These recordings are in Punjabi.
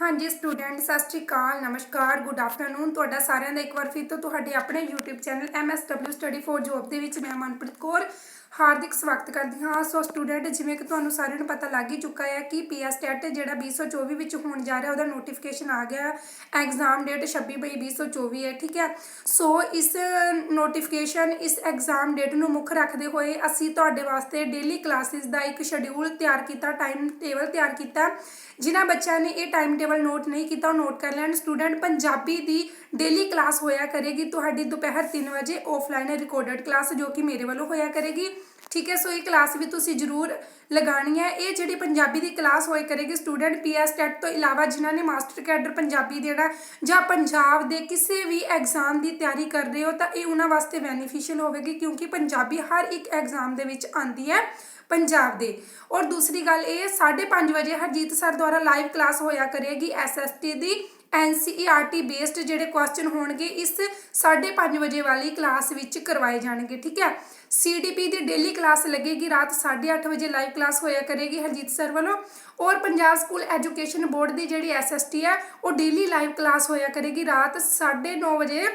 ਹਾਂਜੀ ਸਟੂਡੈਂਟ ਸਤਿ ਸ਼੍ਰੀ ਅਕਾਲ, ਨਮਸਕਾਰ ਗੁੱਡ ਆਫਟਰਨੂਨ ਤੁਹਾਡਾ ਸਾਰਿਆਂ ਦਾ ਇੱਕ ਵਾਰ ਫਿਰ ਤੋਂ ਤੁਹਾਡੇ ਆਪਣੇ YouTube channel MSW study for Job ਦੇ ਵਿੱਚ ਮੈਂ ਮਨਪ੍ਰੀਤ ਕੌਰ। ਹਾਰਦਿਕ ਸਵਾਗਤ ਕਰਦੀ ਹਾਂ। ਸੋ ਸਟੂਡੈਂਟ ਜਿਵੇਂ ਕਿ ਤੁਹਾਨੂੰ ਸਾਰਿਆਂ ਨੂੰ ਪਤਾ ਲੱਗ ਹੀ ਚੁੱਕਾ ਹੈ ਕਿ ਪੀਐਸ ਟੈਟ ਜਿਹੜਾ 2024 ਵਿੱਚ ਹੋਣ ਜਾ ਰਿਹਾ, ਉਹਦਾ ਨੋਟੀਫਿਕੇਸ਼ਨ ਆ ਗਿਆ ਐਗਜ਼ਾਮ ਡੇਟ 26 ਮਈ 2024 ਹੈ, ਠੀਕ ਹੈ? ਸੋ ਇਸ ਨੋਟੀਫਿਕੇਸ਼ਨ ਇਸ ਐਗਜ਼ਾਮ ਡੇਟ ਨੂੰ ਮੁੱਖ ਰੱਖਦੇ ਹੋਏ ਅਸੀਂ ਤੁਹਾਡੇ ਵਾਸਤੇ ਡੇਲੀ ਕਲਾਸਿਸ ਦਾ ਇੱਕ ਸ਼ਡਿਊਲ ਤਿਆਰ ਕੀਤਾ ਟਾਈਮ ਟੇਬਲ ਤਿਆਰ ਕੀਤਾ। ਜਿਨ੍ਹਾਂ ਬੱਚਿਆਂ ਨੇ ਇਹ ਟਾਈਮ ਟੇਬਲ ਨੋਟ ਨਹੀਂ ਕੀਤਾ, ਉਹ ਨੋਟ ਕਰ ਲੈਣ। ਸਟੂਡੈਂਟ ਪੰਜਾਬੀ ਦੀ ਡੇਲੀ ਕਲਾਸ ਹੋਇਆ ਕਰੇਗੀ। ਤੁਹਾਡੀ ਦੁਪਹਿਰ 3 ਵਜੇ ਆਫਲਾਈਨ ਰਿਕਾਰਡਡ ਕਲਾਸ ਜੋ ਕਿ ਮੇਰੇ ਵੱਲੋਂ ਹੋਇਆ ਕਰੇਗੀ। ਠੀਕ ਹੈ, ਸੋ ਇਹ ਕਲਾਸ ਵੀ ਤੁਸੀਂ ਜ਼ਰੂਰ ਲਗਾਣੀ ਹੈ। ਇਹ ਜਿਹੜੀ ਪੰਜਾਬੀ ਦੀ ਕਲਾਸ ਹੋਇਆ ਕਰੇਗੀ ਸਟੂਡੈਂਟ ਪੀਐਸ ਟੈਟ ਤੋਂ ਇਲਾਵਾ ਜਿਨ੍ਹਾਂ ਨੇ ਮਾਸਟਰ ਕੈਡਰ ਪੰਜਾਬੀ ਦੇਣਾ ਜਾਂ ਪੰਜਾਬ ਦੇ ਕਿਸੇ ਵੀ ਐਗਜ਼ਾਮ ਦੀ ਤਿਆਰੀ ਕਰ ਰਹੇ ਹੋ, ਤਾਂ ਇਹ ਉਹਨਾਂ ਵਾਸਤੇ ਬੈਨੀਫੀਸ਼ੀਅਲ ਹੋਵੇਗੀ ਕਿਉਂਕਿ ਪੰਜਾਬੀ ਹਰ ਇੱਕ ਐਗਜ਼ਾਮ ਦੇ ਵਿੱਚ ਆਂਦੀ ਹੈ ਪੰਜਾਬ ਦੇ। ਔਰ ਦੂਸਰੀ ਗੱਲ ਇਹ 5:30 ਵਜੇ ਹਰਜੀਤ ਸਰ ਦੁਆਰਾ ਲਾਈਵ ਕਲਾਸ ਹੋਇਆ ਕਰੇਗੀ ਐਸਐਸਟੀ ਦੀ। NCERT ਬੇਸਡ ਜਿਹੜੇ ਕੁਐਸਚਨ ਹੋਣਗੇ, ਇਸ 5:30 ਵਜੇ ਵਾਲੀ ਕਲਾਸ ਵਿੱਚ ਕਰਵਾਏ ਜਾਣਗੇ, ਠੀਕ ਹੈ? CDP ਦੀ ਡੇਲੀ ਕਲਾਸ ਲੱਗੇਗੀ, ਰਾਤ 8:30 ਵਜੇ ਲਾਈਵ ਕਲਾਸ ਹੋਇਆ ਕਰੇਗੀ ਹਰਜੀਤ ਸਰ ਵੱਲੋਂ। ਔਰ ਪੰਜਾਬ ਸਕੂਲ ਐਜੂਕੇਸ਼ਨ ਬੋਰਡ ਦੀ ਜਿਹੜੀ SST ਹੈ, ਉਹ ਡੇਲੀ ਲਾਈਵ ਕਲਾਸ ਹੋਇਆ ਕਰੇਗੀ, ਰਾਤ 9:30 ਵਜੇ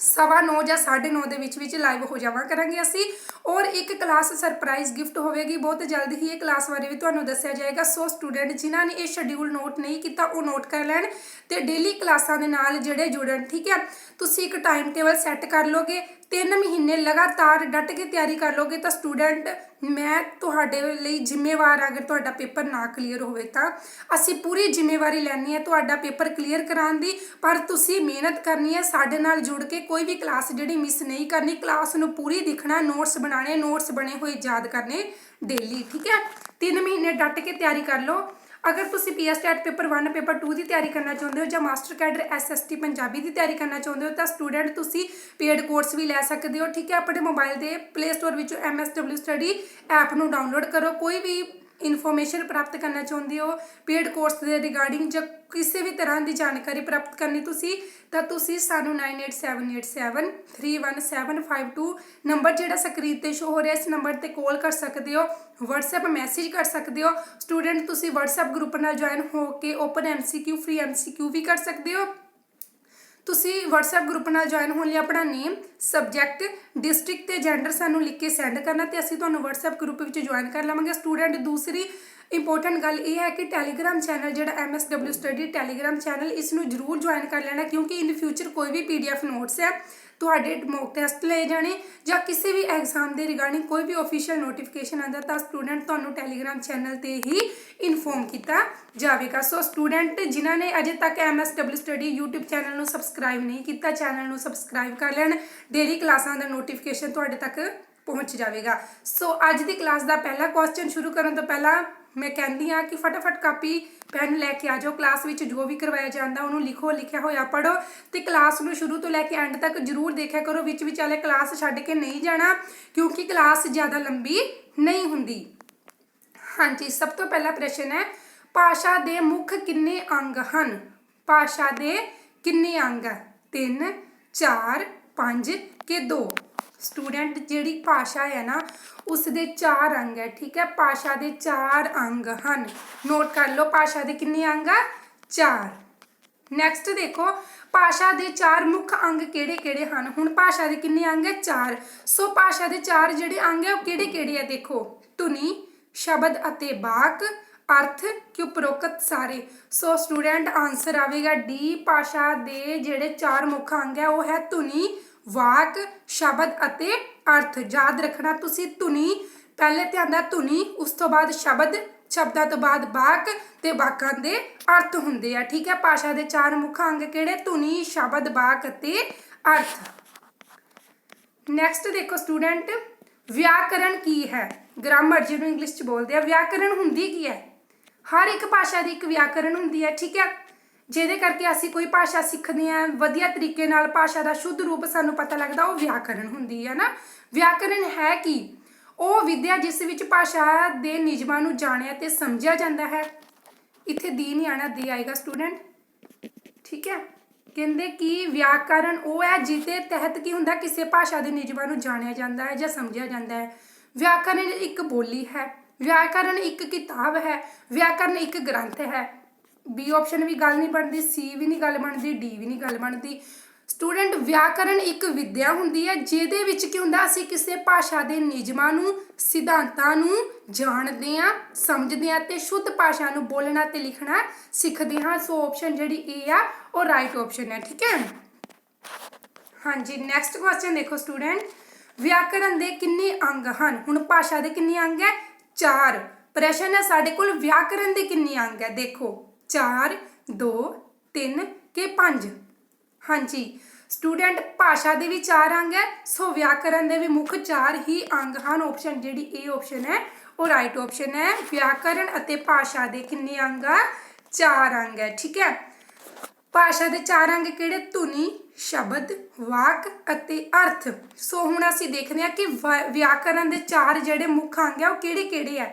ਸਵਾ 9 ਜਾਂ 9:30 ਦੇ ਵਿੱਚ ਵਿੱਚ ਲਾਈਵ ਹੋ ਜਾਵਾਂ ਕਰਾਂਗੇ ਅਸੀਂ। ਔਰ ਇੱਕ ਕਲਾਸ ਸਰਪ੍ਰਾਈਜ਼ ਗਿਫਟ ਹੋਵੇਗੀ, ਬਹੁਤ ਜਲਦ ਹੀ ਇਹ ਕਲਾਸ ਬਾਰੇ ਵੀ ਤੁਹਾਨੂੰ ਦੱਸਿਆ ਜਾਏਗਾ। ਸੋ ਸਟੂਡੈਂਟ ਜਿਨ੍ਹਾਂ ਨੇ ਇਹ ਸ਼ਡਿਊਲ ਨੋਟ ਨਹੀਂ ਕੀਤਾ, ਉਹ ਨੋਟ ਕਰ ਲੈਣ ਤੇ ਡੇਲੀ ਕਲਾਸਾਂ ਦੇ ਨਾਲ ਜਿਹੜੇ ਜੁੜਨ, ਠੀਕ ਹੈ? ਤੁਸੀਂ ਇੱਕ ਟਾਈਮ ਟੇਬਲ ਸੈੱਟ ਕਰ ਲੋਗੇ ਤਿੰਨ ਮਹੀਨੇ ਲਗਾਤਾਰ ਡਟ ਕੇ ਤਿਆਰੀ ਕਰ ਲੋਗੇ ਤਾਂ ਸਟੂਡੈਂਟ, ਮੈਂ ਤੁਹਾਡੇ ਲਈ ਜ਼ਿੰਮੇਵਾਰ ਅਗਰ ਤੁਹਾਡਾ ਪੇਪਰ ਨਾ ਕਲੀਅਰ ਹੋਵੇ ਤਾਂ। ਅਸੀਂ ਪੂਰੀ ਜ਼ਿੰਮੇਵਾਰੀ ਲੈਣੀ ਹੈ ਤੁਹਾਡਾ ਪੇਪਰ ਕਲੀਅਰ ਕਰਾਉਣ ਦੀ, ਪਰ ਤੁਸੀਂ ਮਿਹਨਤ ਕਰਨੀ ਹੈ, ਸਾਡੇ ਨਾਲ ਜੁੜ ਕੇ ਕੋਈ ਵੀ ਕਲਾਸ ਜਿਹੜੀ ਮਿਸ ਨਹੀਂ ਕਰਨੀ ਕਲਾਸ ਨੂੰ ਪੂਰੀ ਦਿਖਣਾ ਨੋਟਸ ਬਣਾਣੇ ਨੋਟਸ ਬਣੇ ਹੋਏ ਯਾਦ ਕਰਨੇ ਡੇਲੀ ਠੀਕ ਹੈ? 3 ਮਹੀਨੇ ਡਟ ਕੇ ਤਿਆਰੀ ਕਰ ਲਓ। ਅਗਰ ਤੁਸੀਂ ਪੀਐਸ ਟੈਟ ਪੇਪਰ 1 ਪੇਪਰ 2 ਦੀ ਤਿਆਰੀ ਕਰਨਾ ਚਾਹੁੰਦੇ ਹੋ ਜਾਂ ਮਾਸਟਰ ਕੈਡਰ ਐਸਐਸਟੀ ਪੰਜਾਬੀ ਦੀ ਤਿਆਰੀ ਕਰਨਾ ਚਾਹੁੰਦੇ ਹੋ ਤਾਂ ਸਟੂਡੈਂਟ ਤੁਸੀਂ ਪੇਡ ਕੋਰਸ ਵੀ ਲੈ ਸਕਦੇ ਹੋ, ਠੀਕ ਹੈ? ਆਪਣੇ ਮੋਬਾਈਲ ਦੇ ਪਲੇ ਸਟੋਰ ਵਿੱਚੋਂ MSW ਸਟੱਡੀ ਐਪ ਨੂੰ ਡਾਊਨਲੋਡ ਕਰੋ। ਕੋਈ ਵੀ ਇਨਫੋਰਮੇਸ਼ਨ ਪ੍ਰਾਪਤ ਕਰਨਾ ਚਾਹੁੰਦੇ ਹੋ ਪੇਡ ਕੋਰਸ ਦੇ ਰਿਗਾਰਡਿੰਗ ਜਾਂ ਕਿਸੇ ਵੀ ਤਰ੍ਹਾਂ ਦੀ ਜਾਣਕਾਰੀ ਪ੍ਰਾਪਤ ਕਰਨੀ ਤੁਸੀਂ, ਤਾਂ ਤੁਸੀਂ ਸਾਨੂੰ 9878731752 ਨੰਬਰ ਜਿਹੜਾ ਸਕਰੀਨ ਤੇ ਸ਼ੋ ਹੋ ਰਿਹਾ, ਇਸ ਨੰਬਰ ਤੇ ਕਾਲ ਕਰ ਸਕਦੇ ਹੋ, WhatsApp ਮੈਸੇਜ ਕਰ ਸਕਦੇ ਹੋ ਸਟੂਡੈਂਟ ਤੁਸੀਂ WhatsApp ਗਰੁੱਪ ਨਾਲ ਜੁਆਇਨ ਹੋ ਕੇ ਓਪਨ MCQ ਫ੍ਰੀ MCQ ਵੀ ਕਰ ਸਕਦੇ ਹੋ। ਤੁਸੀਂ WhatsApp ਗਰੁੱਪ ਨਾਲ ਜੁਆਇਨ ਹੋਣ ਲਈ ਆਪਣਾ ਨੇਮ ਸਬਜੈਕਟ ਡਿਸਟ੍ਰਿਕਟ ਤੇ ਜੈਂਡਰ ਸਾਨੂੰ ਲਿਖ ਕੇ ਸੈਂਡ ਕਰਨਾ ਤੇ ਅਸੀਂ ਤੁਹਾਨੂੰ WhatsApp ਗਰੁੱਪ ਵਿੱਚ ਜੁਆਇਨ ਕਰ ਲਵਾਂਗੇ। ਸਟੂਡੈਂਟ ਦੂਸਰੀ ਇੰਪੋਰਟੈਂਟ ਗੱਲ ਇਹ ਹੈ ਕਿ ਟੈਲੀਗ੍ਰਾਮ ਚੈਨਲ ਜਿਹੜਾ MSW ਸਟੱਡੀ ਟੈਲੀਗ੍ਰਾਮ ਚੈਨਲ ਇਸ ਨੂੰ ਜਰੂਰ ਜੁਆਇਨ ਕਰ ਲੈਣਾ ਕਿਉਂਕਿ ਇਨ ਫਿਊਚਰ ਕੋਈ ਵੀ PDF ਨੋਟਸ ਹੈ ਤੁਹਾਡੇ ਮੌਕ ਟੈਸਟ ਲਏ ਜਾਣੇ ਜਾਂ ਕਿਸੇ ਵੀ ਐਗਜ਼ਾਮ ਦੇ ਰਿਗਾਰਡਿੰਗ ਕੋਈ ਵੀ ਅਫੀਸ਼ੀਅਲ ਨੋਟੀਫਿਕੇਸ਼ਨ ਆਉਂਦਾ ਤਾਂ ਸਟੂਡੈਂਟ ਤੁਹਾਨੂੰ ਟੈਲੀਗ੍ਰਾਮ ਚੈਨਲ ਤੇ ਹੀ ਇਨਫੋਰਮ ਕੀਤਾ ਜਾਵੇਗਾ। ਸੋ ਸਟੂਡੈਂਟ ਜਿਨ੍ਹਾਂ ਨੇ ਅਜੇ ਤੱਕ MSW ਸਟੱਡੀ YouTube ਚੈਨਲ ਨੂੰ ਸਬਸਕ੍ਰਾਈਬ ਨਹੀਂ ਕੀਤਾ ਚੈਨਲ ਨੂੰ ਸਬਸਕ੍ਰਾਈਬ ਕਰ ਲੈਣ ਡੇਲੀ ਕਲਾਸਾਂ ਦਾ ਨੋਟੀਫਿਕੇਸ਼ਨ ਤੁਹਾਡੇ ਤੱਕ ਪਹੁੰਚ ਜਾਵੇਗਾ। ਸੋ ਅੱਜ ਦੀ ਕਲਾਸ ਦਾ ਪਹਿਲਾ ਕੁਐਸਚਨ ਸ਼ੁਰੂ ਕਰਨ ਤੋਂ ਪਹਿਲਾਂ ਮੈਂ ਕਹਿੰਦੀ ਹਾਂ ਕਿ ਫਟਾਫਟ ਕਾਪੀ, ਪੈਨ ਲੈ ਕੇ ਆ ਜਾਓ। ਕਲਾਸ ਵਿੱਚ ਜੋ ਵੀ ਕਰਵਾਇਆ ਜਾਂਦਾ, ਉਹਨੂੰ ਲਿਖੋ, ਲਿਖਿਆ ਹੋਇਆ ਪੜੋ ਤੇ ਕਲਾਸ ਨੂੰ ਸ਼ੁਰੂ ਤੋਂ ਲੈ ਕੇ ਐਂਡ ਤੱਕ ਜਰੂਰ ਦੇਖਿਆ ਕਰੋ। ਵਿੱਚ ਵਿੱਚ ਵਾਲੇ ਕਲਾਸ ਛੱਡ ਕੇ ਨਹੀਂ ਜਾਣਾ, ਕਿਉਂਕਿ ਕਲਾਸ ਜ਼ਿਆਦਾ ਲੰਬੀ ਨਹੀਂ ਹੁੰਦੀ। ਹਾਂਜੀ, ਸਭ ਤੋਂ ਪਹਿਲਾ ਪ੍ਰਸ਼ਨ ਹੈ, ਭਾਸ਼ਾ ਦੇ ਮੁੱਖ ਕਿੰਨੇ ਅੰਗ ਹਨ? ਭਾਸ਼ਾ ਦੇ ਕਿੰਨੇ ਅੰਗ? ਹੈ 3 4 5 ਕਿ 2 ਸਟੂਡੈਂਟ ਜਿਹੜੀ ਭਾਸ਼ਾ ਹੈ ਨਾ ਉਸ ਦੇ ਚਾਰ ਅੰਗ ਹੈ, ਠੀਕ ਹੈ? ਭਾਸ਼ਾ ਦੇ ਚਾਰ ਅੰਗ ਹਨ। ਨੋਟ ਕਰ ਲਓ, ਭਾਸ਼ਾ ਦੇ ਕਿੰਨੇ ਅੰਗ ਆ? ਚਾਰ। ਨੈਕਸਟ ਦੇਖੋ, ਭਾਸ਼ਾ ਦੇ ਚਾਰ ਮੁੱਖ ਅੰਗ ਕਿਹੜੇ-ਕਿਹੜੇ ਹਨ? ਹੁਣ ਭਾਸ਼ਾ ਦੇ ਕਿੰਨੇ ਅੰਗ ਹੈ? ਚਾਰ। ਸੋ ਭਾਸ਼ਾ ਦੇ ਚਾਰ ਜਿਹੜੇ ਅੰਗ ਹੈ, ਉਹ ਕਿਹੜੇ-ਕਿਹੜੇ ਆ ਦੇਖੋ, ਧੁਨੀ, ਸ਼ਬਦ ਅਤੇ ਵਾਕ, ਅਰਥ ਕਿ ਉਪਰੋਕਤ ਸਾਰੇ। ਸੋ ਸਟੂਡੈਂਟ ਆਨਸਰ ਆਵੇਗਾ ਡੀ ਭਾਸ਼ਾ ਦੇ ਜਿਹੜੇ ਚਾਰ ਮੁੱਖ ਅੰਗ ਹੈ, ਉਹ ਹੈ ਧੁਨੀ ਵਾਕ, ਸ਼ਬਦ ਅਤੇ ਅਰਥ। ਯਾਦ ਰੱਖਣਾ ਤੁਸੀਂ ਧੁਨੀ। ਪਹਿਲੇ ਧਿਆਨ ਆਂਦਾ ਧੁਨੀ, ਉਸ ਤੋਂ ਬਾਅਦ ਸ਼ਬਦ, ਸ਼ਬਦਾਂ ਤੋਂ ਬਾਅਦ ਵਾਕ ਤੇ ਵਾਕਾਂ ਦੇ ਅਰਥ ਹੁੰਦੇ ਆ। ਠੀਕ ਹੈ, ਭਾਸ਼ਾ ਦੇ ਚਾਰ ਮੁੱਖ ਅੰਗ ਕਿਹੜੇ? ਧੁਨੀ, ਸ਼ਬਦ, ਵਾਕ ਅਤੇ ਅਰਥ। ਨੈਕਸਟ ਦੇਖੋ ਸਟੂਡੈਂਟ ਵਿਆਕਰਣ ਕੀ ਹੈ? ਗ੍ਰਾਮਰ ਜਿਹਨੂੰ ਇੰਗਲਿਸ਼ ਚ ਬੋਲਦੇ ਆ ਵਿਆਕਰਣ ਹੁੰਦੀ ਕੀ ਹੈ? ਹਰ ਇੱਕ ਭਾਸ਼ਾ ਦੀ ਇੱਕ ਵਿਆਕਰਣ ਹੁੰਦੀ ਹੈ, ਠੀਕ ਹੈ? ਜਿਹਦੇ ਕਰਕੇ ਅਸੀਂ ਕੋਈ ਭਾਸ਼ਾ ਸਿੱਖਦੇ ਆ ਵਧੀਆ ਤਰੀਕੇ ਨਾਲ ਭਾਸ਼ਾ ਦਾ ਸ਼ੁੱਧ ਰੂਪ ਸਾਨੂੰ ਪਤਾ ਲੱਗਦਾ, ਉਹ ਵਿਆਕਰਣ ਹੁੰਦੀ ਹੈ ਨਾ। ਵਿਆਕਰਣ ਹੈ ਕੀ? ਉਹ ਵਿਦਿਆ ਜਿਸ ਵਿੱਚ ਭਾਸ਼ਾ ਦੇ ਨਿਯਮਾਂ ਨੂੰ ਜਾਣਿਆ ਤੇ ਸਮਝਿਆ ਜਾਂਦਾ ਹੈ। ਇੱਥੇ ਦੀ ਨਹੀਂ ਆਣਾ ਦੇ ਆਏਗਾ ਸਟੂਡੈਂਟ। ਠੀਕ ਹੈ? ਕਹਿੰਦੇ ਕਿ ਵਿਆਕਰਣ ਉਹ ਹੈ ਜਿਹਦੇ ਤਹਿਤ ਕੀ ਹੁੰਦਾ, ਕਿਸੇ ਭਾਸ਼ਾ ਦੇ ਨਿਯਮਾਂ ਨੂੰ ਜਾਣਿਆ ਜਾਂਦਾ ਹੈ ਜਾਂ ਸਮਝਿਆ ਜਾਂਦਾ ਹੈ। ਵਿਆਕਰਣ ਇੱਕ ਬੋਲੀ ਹੈ। ਵਿਆਕਰਣ ਇੱਕ ਕਿਤਾਬ ਹੈ। ਵਿਆਕਰਣ ਇੱਕ ਗ੍ਰੰਥ ਹੈ। ਬੀ ਆਪਸ਼ਨ ਵੀ ਗੱਲ ਨਹੀਂ ਬਣਦੀ ਸੀ ਵੀ ਨਹੀਂ ਗੱਲ ਬਣਦੀ ਡੀ ਵੀ ਨਹੀਂ ਗੱਲ ਬਣਦੀ। ਸਟੂਡੈਂਟ ਵਿਆਕਰਣ ਇੱਕ ਵਿਦਿਆ ਹੁੰਦੀ ਹੈ, ਜਿਹਦੇ ਵਿੱਚ ਕੀ ਹੁੰਦਾ, ਅਸੀਂ ਕਿਸੇ ਭਾਸ਼ਾ ਦੇ ਨਿਯਮਾਂ ਨੂੰ, ਸਿਧਾਂਤਾਂ ਨੂੰ ਜਾਣਦੇ ਹਾਂ, ਸਮਝਦੇ ਹਾਂ ਤੇ ਸ਼ੁੱਧ ਭਾਸ਼ਾ ਨੂੰ ਬੋਲਣਾ ਤੇ ਲਿਖਣਾ ਸਿੱਖਦੇ ਹਾਂ। ਸੋ ਆਪਸ਼ਨ ਜਿਹੜੀ ਏ ਆ, ਉਹ ਰਾਈਟ ਆਪਸ਼ਨ ਹੈ, ਠੀਕ ਹੈ? ਹਾਂਜੀ ਨੈਕਸਟ ਕੁਐਸਚਨ ਦੇਖੋ ਸਟੂਡੈਂਟ ਵਿਆਕਰਣ ਦੇ ਕਿੰਨੇ ਅੰਗ ਹਨ? ਹੁਣ ਭਾਸ਼ਾ ਦੇ ਕਿੰਨੇ ਅੰਗ ਹੈ? ਚਾਰ। ਪ੍ਰਸ਼ਨ ਹੈ ਸਾਡੇ ਕੋਲ ਵਿਆਕਰਣ ਦੇ ਕਿੰਨੇ ਅੰਗ ਹੈ? ਦੇਖੋ। 4 2 3 ਕਿ 5 ਹਾਂਜੀ, ਸਟੂਡੈਂਟ ਭਾਸ਼ਾ ਦੇ ਵੀ ਚਾਰ ਅੰਗ ਹੈ, ਸੋ ਵਿਆਕਰਨ ਦੇ ਵੀ ਮੁੱਖ ਚਾਰ ਹੀ ਅੰਗ ਹਨ। ਆਪਸ਼ਨ ਜਿਹੜੀ ਇਹ ਆਪਸ਼ਨ ਹੈ, ਉਹ ਰਾਈਟ ਆਪਸ਼ਨ ਹੈ। ਵਿਆਕਰਨ ਅਤੇ ਭਾਸ਼ਾ ਦੇ ਕਿੰਨੇ ਅੰਗ ਆ? ਚਾਰ ਅੰਗ ਹੈ, ਠੀਕ ਹੈ? ਭਾਸ਼ਾ ਦੇ ਚਾਰ ਅੰਗ ਕਿਹੜੇ? ਧੁਨੀ, ਸ਼ਬਦ, ਵਾਕ ਅਤੇ ਅਰਥ। ਸੋ ਹੁਣ ਅਸੀਂ ਦੇਖਦੇ ਹਾਂ ਕਿ ਵਿਆਕਰਨ ਦੇ ਚਾਰ ਜਿਹੜੇ ਮੁੱਖ ਅੰਗ ਆ ਉਹ ਕਿਹੜੇ ਕਿਹੜੇ ਆ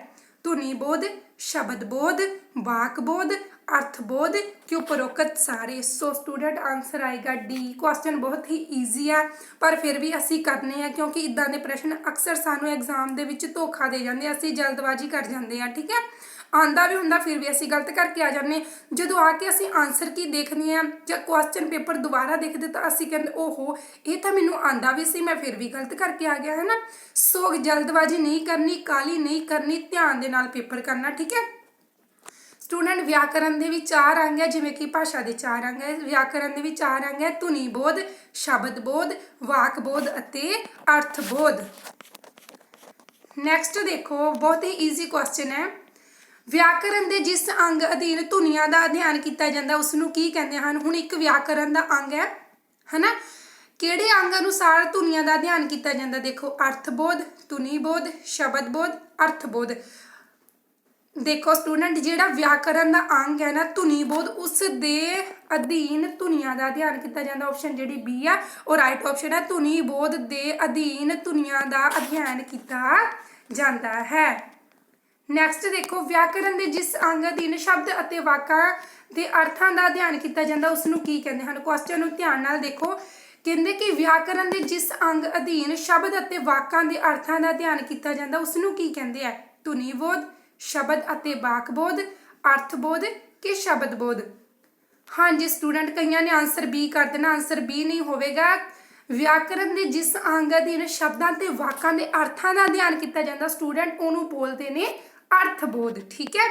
ਧੁਨੀ ਬੋਧ, ਸ਼ਬਦ ਬੋਧ, ਵਾਕ ਬੋਧ ਅਰਥ ਬੋਧ ਕਿ ਉਪਰੋਕਤ ਸਾਰੇ। ਸੋ ਸਟੂਡੈਂਟ ਆਨਸਰ ਆਏਗਾ ਡੀ ਕੁਐਸਚਨ ਬਹੁਤ ਹੀ ਈਜ਼ੀ ਆ, ਪਰ ਫਿਰ ਵੀ ਅਸੀਂ ਕਰਨੇ ਆ, ਕਿਉਂਕਿ ਇਦਾਂ ਦੇ ਪ੍ਰਸ਼ਨ ਅਕਸਰ ਸਾਨੂੰ ਐਗਜ਼ਾਮ ਦੇ ਵਿੱਚ ਧੋਖਾ ਦੇ ਜਾਂਦੇ ਆ, ਅਸੀਂ ਜਲਦਬਾਜ਼ੀ ਕਰ ਜਾਂਦੇ ਆ, ਠੀਕ ਹੈ? ਆਂਦਾ ਵੀ ਹੁੰਦਾ, ਫਿਰ ਵੀ ਅਸੀਂ ਗਲਤ ਕਰਕੇ ਆ ਜਾਂਦੇ ਜਦੋਂ ਆ ਕੇ ਅਸੀਂ ਆਨਸਰ ਕੀ ਦੇਖਦੇ ਆ ਜਾਂ ਕੁਐਸਚਨ ਪੇਪਰ ਦੁਬਾਰਾ ਦੇਖਦੇ ਤਾਂ ਅਸੀਂ ਕਹਿੰਦੇ, ਓਹੋ, ਇਹ ਤਾਂ ਮੈਨੂੰ ਆਂਦਾ ਵੀ ਸੀ, ਮੈਂ ਫਿਰ ਵੀ ਗਲਤ ਕਰਕੇ ਆ ਗਿਆ, ਹੈ ਨਾ? ਸੋ ਜਲਦਬਾਜ਼ੀ ਨਹੀਂ ਕਰਨੀ ਕਾਲੀ ਨਹੀਂ ਕਰਨੀ, ਧਿਆਨ ਦੇ ਨਾਲ ਪੇਪਰ ਕਰਨਾ, ਠੀਕ ਹੈ? ਸਟੂਡੈਂਟ ਵਿਆਕਰਨ ਦੇ ਵੀ ਚਾਰ ਅੰਗ ਹੈ ਜਿਵੇਂ ਕਿ ਭਾਸ਼ਾ ਦੇ ਚਾਰ ਅੰਗ ਹੈ ਵਿਆਕਰਣ ਦੇ ਵੀ ਚਾਰ ਅੰਗ ਹੈ ਧੁਨੀ ਬੋਧ, ਸ਼ਬਦ ਬੋਧ, ਵਾਕ ਬੋਧ ਅਤੇ ਅਰਥ ਬੋਧ। ਨੈਕਸਟ ਦੇਖੋ, ਬਹੁਤ ਹੀ ਈਜ਼ੀ ਕੁਐਸਚਨ ਹੈ। ਵਿਆਕਰਣ ਦੇ ਜਿਸ ਅੰਗ ਅਧੀਨ ਧੁਨੀਆਂ ਦਾ ਅਧਿਐਨ ਕੀਤਾ ਜਾਂਦਾ ਉਸ ਨੂੰ ਕੀ ਕਹਿੰਦੇ ਹਨ? ਹੁਣ ਇੱਕ ਵਿਆਕਰਨ ਦਾ ਅੰਗ ਹੈ, ਹਨਾ? ਕਿਹੜੇ ਅੰਗ ਅਨੁਸਾਰ ਧੁਨੀਆਂ ਦਾ ਅਧਿਐਨ ਕੀਤਾ ਜਾਂਦਾ? ਦੇਖੋ, ਅਰਥ ਬੋਧ, ਧੁਨੀ ਬੋਧ, ਸ਼ਬਦ ਬੋਧ, ਅਰਥ ਬੋਧ। ਦੇਖੋ ਸਟੂਡੈਂਟ ਜਿਹੜਾ ਵਿਆਕਰਨ ਦਾ ਅੰਗ ਹੈ ਨਾ ਧੁਨੀ ਬੋਧ, ਉਸ ਦੇ ਅਧੀਨ ਧੁਨੀਆਂ ਦਾ ਅਧਿਐਨ ਕੀਤਾ ਜਾਂਦਾ। ਆਪਸ਼ਨ ਜਿਹੜੀ ਬੀ ਆ, ਉਹ ਰਾਈਟ ਆਪਸ਼ਨ ਹੈ ਧੁਨੀ ਬੋਧ ਦੇ ਅਧੀਨ ਧੁਨੀਆਂ ਦਾ ਅਧਿਐਨ ਕੀਤਾ ਜਾਂਦਾ ਹੈ। ਨੈਕਸਟ ਦੇਖੋ ਵਿਆਕਰਨ ਦੇ ਜਿਸ ਅੰਗ ਅਧੀਨ ਸ਼ਬਦ ਅਤੇ ਵਾਕਾਂ ਦੇ ਅਰਥਾਂ ਦਾ ਅਧਿਐਨ ਕੀਤਾ ਜਾਂਦਾ ਉਸ ਨੂੰ ਕੀ ਕਹਿੰਦੇ ਹਨ? ਕੁਐਸਚਨ ਨੂੰ ਧਿਆਨ ਨਾਲ ਦੇਖੋ। ਕਹਿੰਦੇ ਕਿ ਵਿਆਕਰਨ ਦੇ ਜਿਸ ਅੰਗ ਅਧੀਨ ਸ਼ਬਦ ਅਤੇ ਵਾਕਾਂ ਦੇ ਅਰਥਾਂ ਦਾ ਅਧਿਐਨ ਕੀਤਾ ਜਾਂਦਾ ਉਸ ਨੂੰ ਕੀ ਕਹਿੰਦੇ ਆ? ਧੁਨੀ ਬੋਧ। ਸ਼ਬਦ ਅਤੇ ਵਾਕਬੋਧ ਅਰਥ ਬੋਧ ਕਿ ਸ਼ਬਦ ਬੋਧ ਹਾਂਜੀ ਸਟੂਡੈਂਟ ਕਈਆਂ ਨੇ ਆਨਸਰ ਬੀ ਕਰ ਦੇਣਾ। ਆਨਸਰ ਬੀ ਨਹੀਂ ਹੋਵੇਗਾ। ਵਿਆਕਰਨ ਦੇ ਜਿਸ ਅੰਗ ਅਧੀਨ ਸ਼ਬਦਾਂ ਤੇ ਵਾਕਾਂ ਦੇ ਅਰਥਾਂ ਦਾ ਅਧਿਐਨ ਕੀਤਾ ਜਾਂਦਾ। ਸਟੂਡੈਂਟ ਉਹਨੂੰ ਬੋਲਦੇ ਨੇ ਅਰਥਬੋਧ, ਠੀਕ ਹੈ?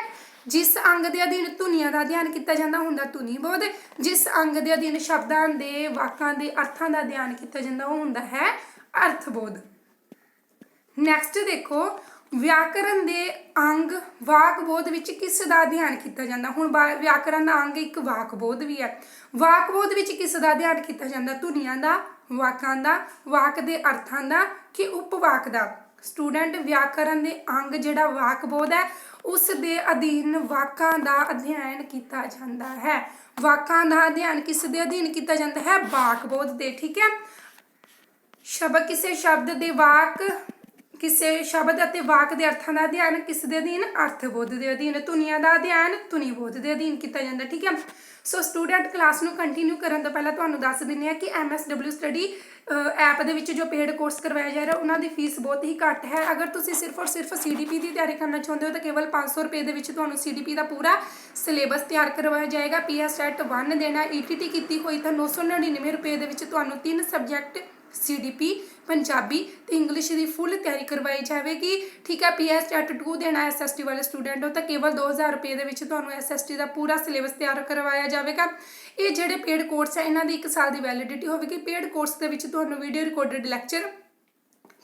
ਜਿਸ ਅੰਗ ਦੇ ਅਧੀਨ ਧੁਨੀਆਂ ਦਾ ਅਧਿਐਨ ਕੀਤਾ ਜਾਂਦਾ ਹੁੰਦਾ ਧੁਨੀ ਬੋਧ ਜਿਸ ਅੰਗ ਦੇ ਅਧੀਨ ਸ਼ਬਦਾਂ ਦੇ, ਵਾਕਾਂ ਦੇ ਅਰਥਾਂ ਦਾ ਅਧਿਐਨ ਕੀਤਾ ਜਾਂਦਾ, ਉਹ ਹੁੰਦਾ ਹੈ ਅਰਥਬੋਧ। ਨੈਕਸਟ ਦੇਖੋ ਵਿਆਕਰਨ ਦੇ ਅੰਗ ਵਾਕ ਬੋਧ ਵਿੱਚ ਕਿਸ ਦਾ ਅਧਿਐਨ ਕੀਤਾ ਜਾਂਦਾ? ਹੁਣ ਵਾ- ਵਿਆਕਰਣ ਦਾ ਅੰਗ ਇੱਕ ਵਾਕ ਬੋਧ ਵੀ ਹੈ। ਵਾਕ ਬੋਧ ਵਿੱਚ ਕਿਸ ਦਾ ਅਧਿਐਨ ਕੀਤਾ ਜਾਂਦਾ? ਧੁਨੀਆਂ ਦਾ, ਵਾਕਾਂ ਦਾ, ਵਾਕ ਦੇ ਅਰਥਾਂ ਦਾ ਕਿ ਉਪਵਾਕ ਦਾ? ਸਟੂਡੈਂਟ ਵਿਆਕਰਨ ਦੇ ਅੰਗ ਜਿਹੜਾ ਵਾਕ ਬੋਧ ਹੈ, ਉਸ ਦੇ ਅਧੀਨ ਵਾਕਾਂ ਦਾ ਅਧਿਐਨ ਕੀਤਾ ਜਾਂਦਾ ਹੈ। ਵਾਕਾਂ ਦਾ ਅਧਿਐਨ ਕਿਸ ਦੇ ਅਧੀਨ ਕੀਤਾ ਜਾਂਦਾ ਹੈ? ਵਾਕ ਬੋਧ ਦੇ, ਠੀਕ ਹੈ? ਸ਼ਬਦ ਕਿਸੇ ਸ਼ਬਦ ਦੇ ਵਾਕ ਕਿਸੇ ਸ਼ਬਦ ਅਤੇ ਵਾਕ ਦੇ ਅਰਥਾਂ ਦਾ ਅਧਿਐਨ, ਕਿਸ ਦੇ ਅਧੀਨ ਅਰਥ ਬੋਧ ਦੇ ਅਧੀਨ, ਧੁਨੀਆਂ ਦਾ ਅਧਿਐਨ, ਧੁਨੀ ਬੋਧ ਦੇ ਅਧੀਨ ਕੀਤਾ ਜਾਂਦਾ, ਠੀਕ ਹੈ? ਸੋ ਸਟੂਡੈਂਟ ਕਲਾਸ ਨੂੰ ਕੰਟੀਨਿਊ ਕਰਨ ਤੋਂ ਪਹਿਲਾਂ ਤੁਹਾਨੂੰ ਦੱਸ ਦਿੰਦੇ ਆ ਕਿ MSW ਸਟੱਡੀ ਐਪ ਦੇ ਵਿੱਚ ਜੋ ਪੇਡ ਕੋਰਸ ਕਰਵਾਇਆ ਜਾ ਰਿਹਾ, ਉਹਨਾਂ ਦੀ ਫੀਸ ਬਹੁਤ ਹੀ ਘੱਟ ਹੈ। ਅਗਰ ਤੁਸੀਂ ਸਿਰਫ ਔਰ ਸਿਰਫ CDP ਦੀ ਤਿਆਰੀ ਕਰਨਾ ਚਾਹੁੰਦੇ ਹੋ ਤਾਂ ਕੇਵਲ 500 ਰੁਪਏ ਦੇ ਵਿੱਚ ਤੁਹਾਨੂੰ CDP ਦਾ ਪੂਰਾ ਸਿਲੇਬਸ ਤਿਆਰ ਕਰਵਾਇਆ ਜਾਏਗਾ। PS ਸੈਟ 1 ਦੇਣਾ ETT ਕੀਤੀ ਹੋਈ ਤਾਂ 999 ਰੁਪਏ ਦੇ ਵਿੱਚ ਤੁਹਾਨੂੰ ਤਿੰਨ ਸਬਜੈਕਟ CDP ਪੰਜਾਬੀ ਤੇ ਇੰਗਲਿਸ਼ ਦੀ ਫੁੱਲ ਤਿਆਰੀ ਕਰਵਾਈ ਜਾਵੇਗੀ। ਠੀਕ ਹੈ ਪੀਐਸ ਟੈਟ 2 ਦੇਣਾ ਐਸਐਸਟੀ ਵਾਲੇ ਸਟੂਡੈਂਟ ਹੋ ਤਾਂ ਕੇਵਲ 2000 ਰੁਪਏ ਦੇ ਵਿੱਚ ਤੁਹਾਨੂੰ ਐਸਐਸਟੀ ਦਾ ਪੂਰਾ ਸਿਲੇਬਸ ਤਿਆਰ ਕਰਵਾਇਆ ਜਾਵੇਗਾ। ਇਹ ਜਿਹੜੇ ਪੇਡ ਕੋਰਸ ਹੈ, ਇਹਨਾਂ ਦੀ 1 ਸਾਲ ਦੀ ਵੈਲਿਡਿਟੀ ਹੋਵੇਗੀ। ਪੇਡ ਕੋਰਸ ਦੇ ਵਿੱਚ ਤੁਹਾਨੂੰ video recorded lecture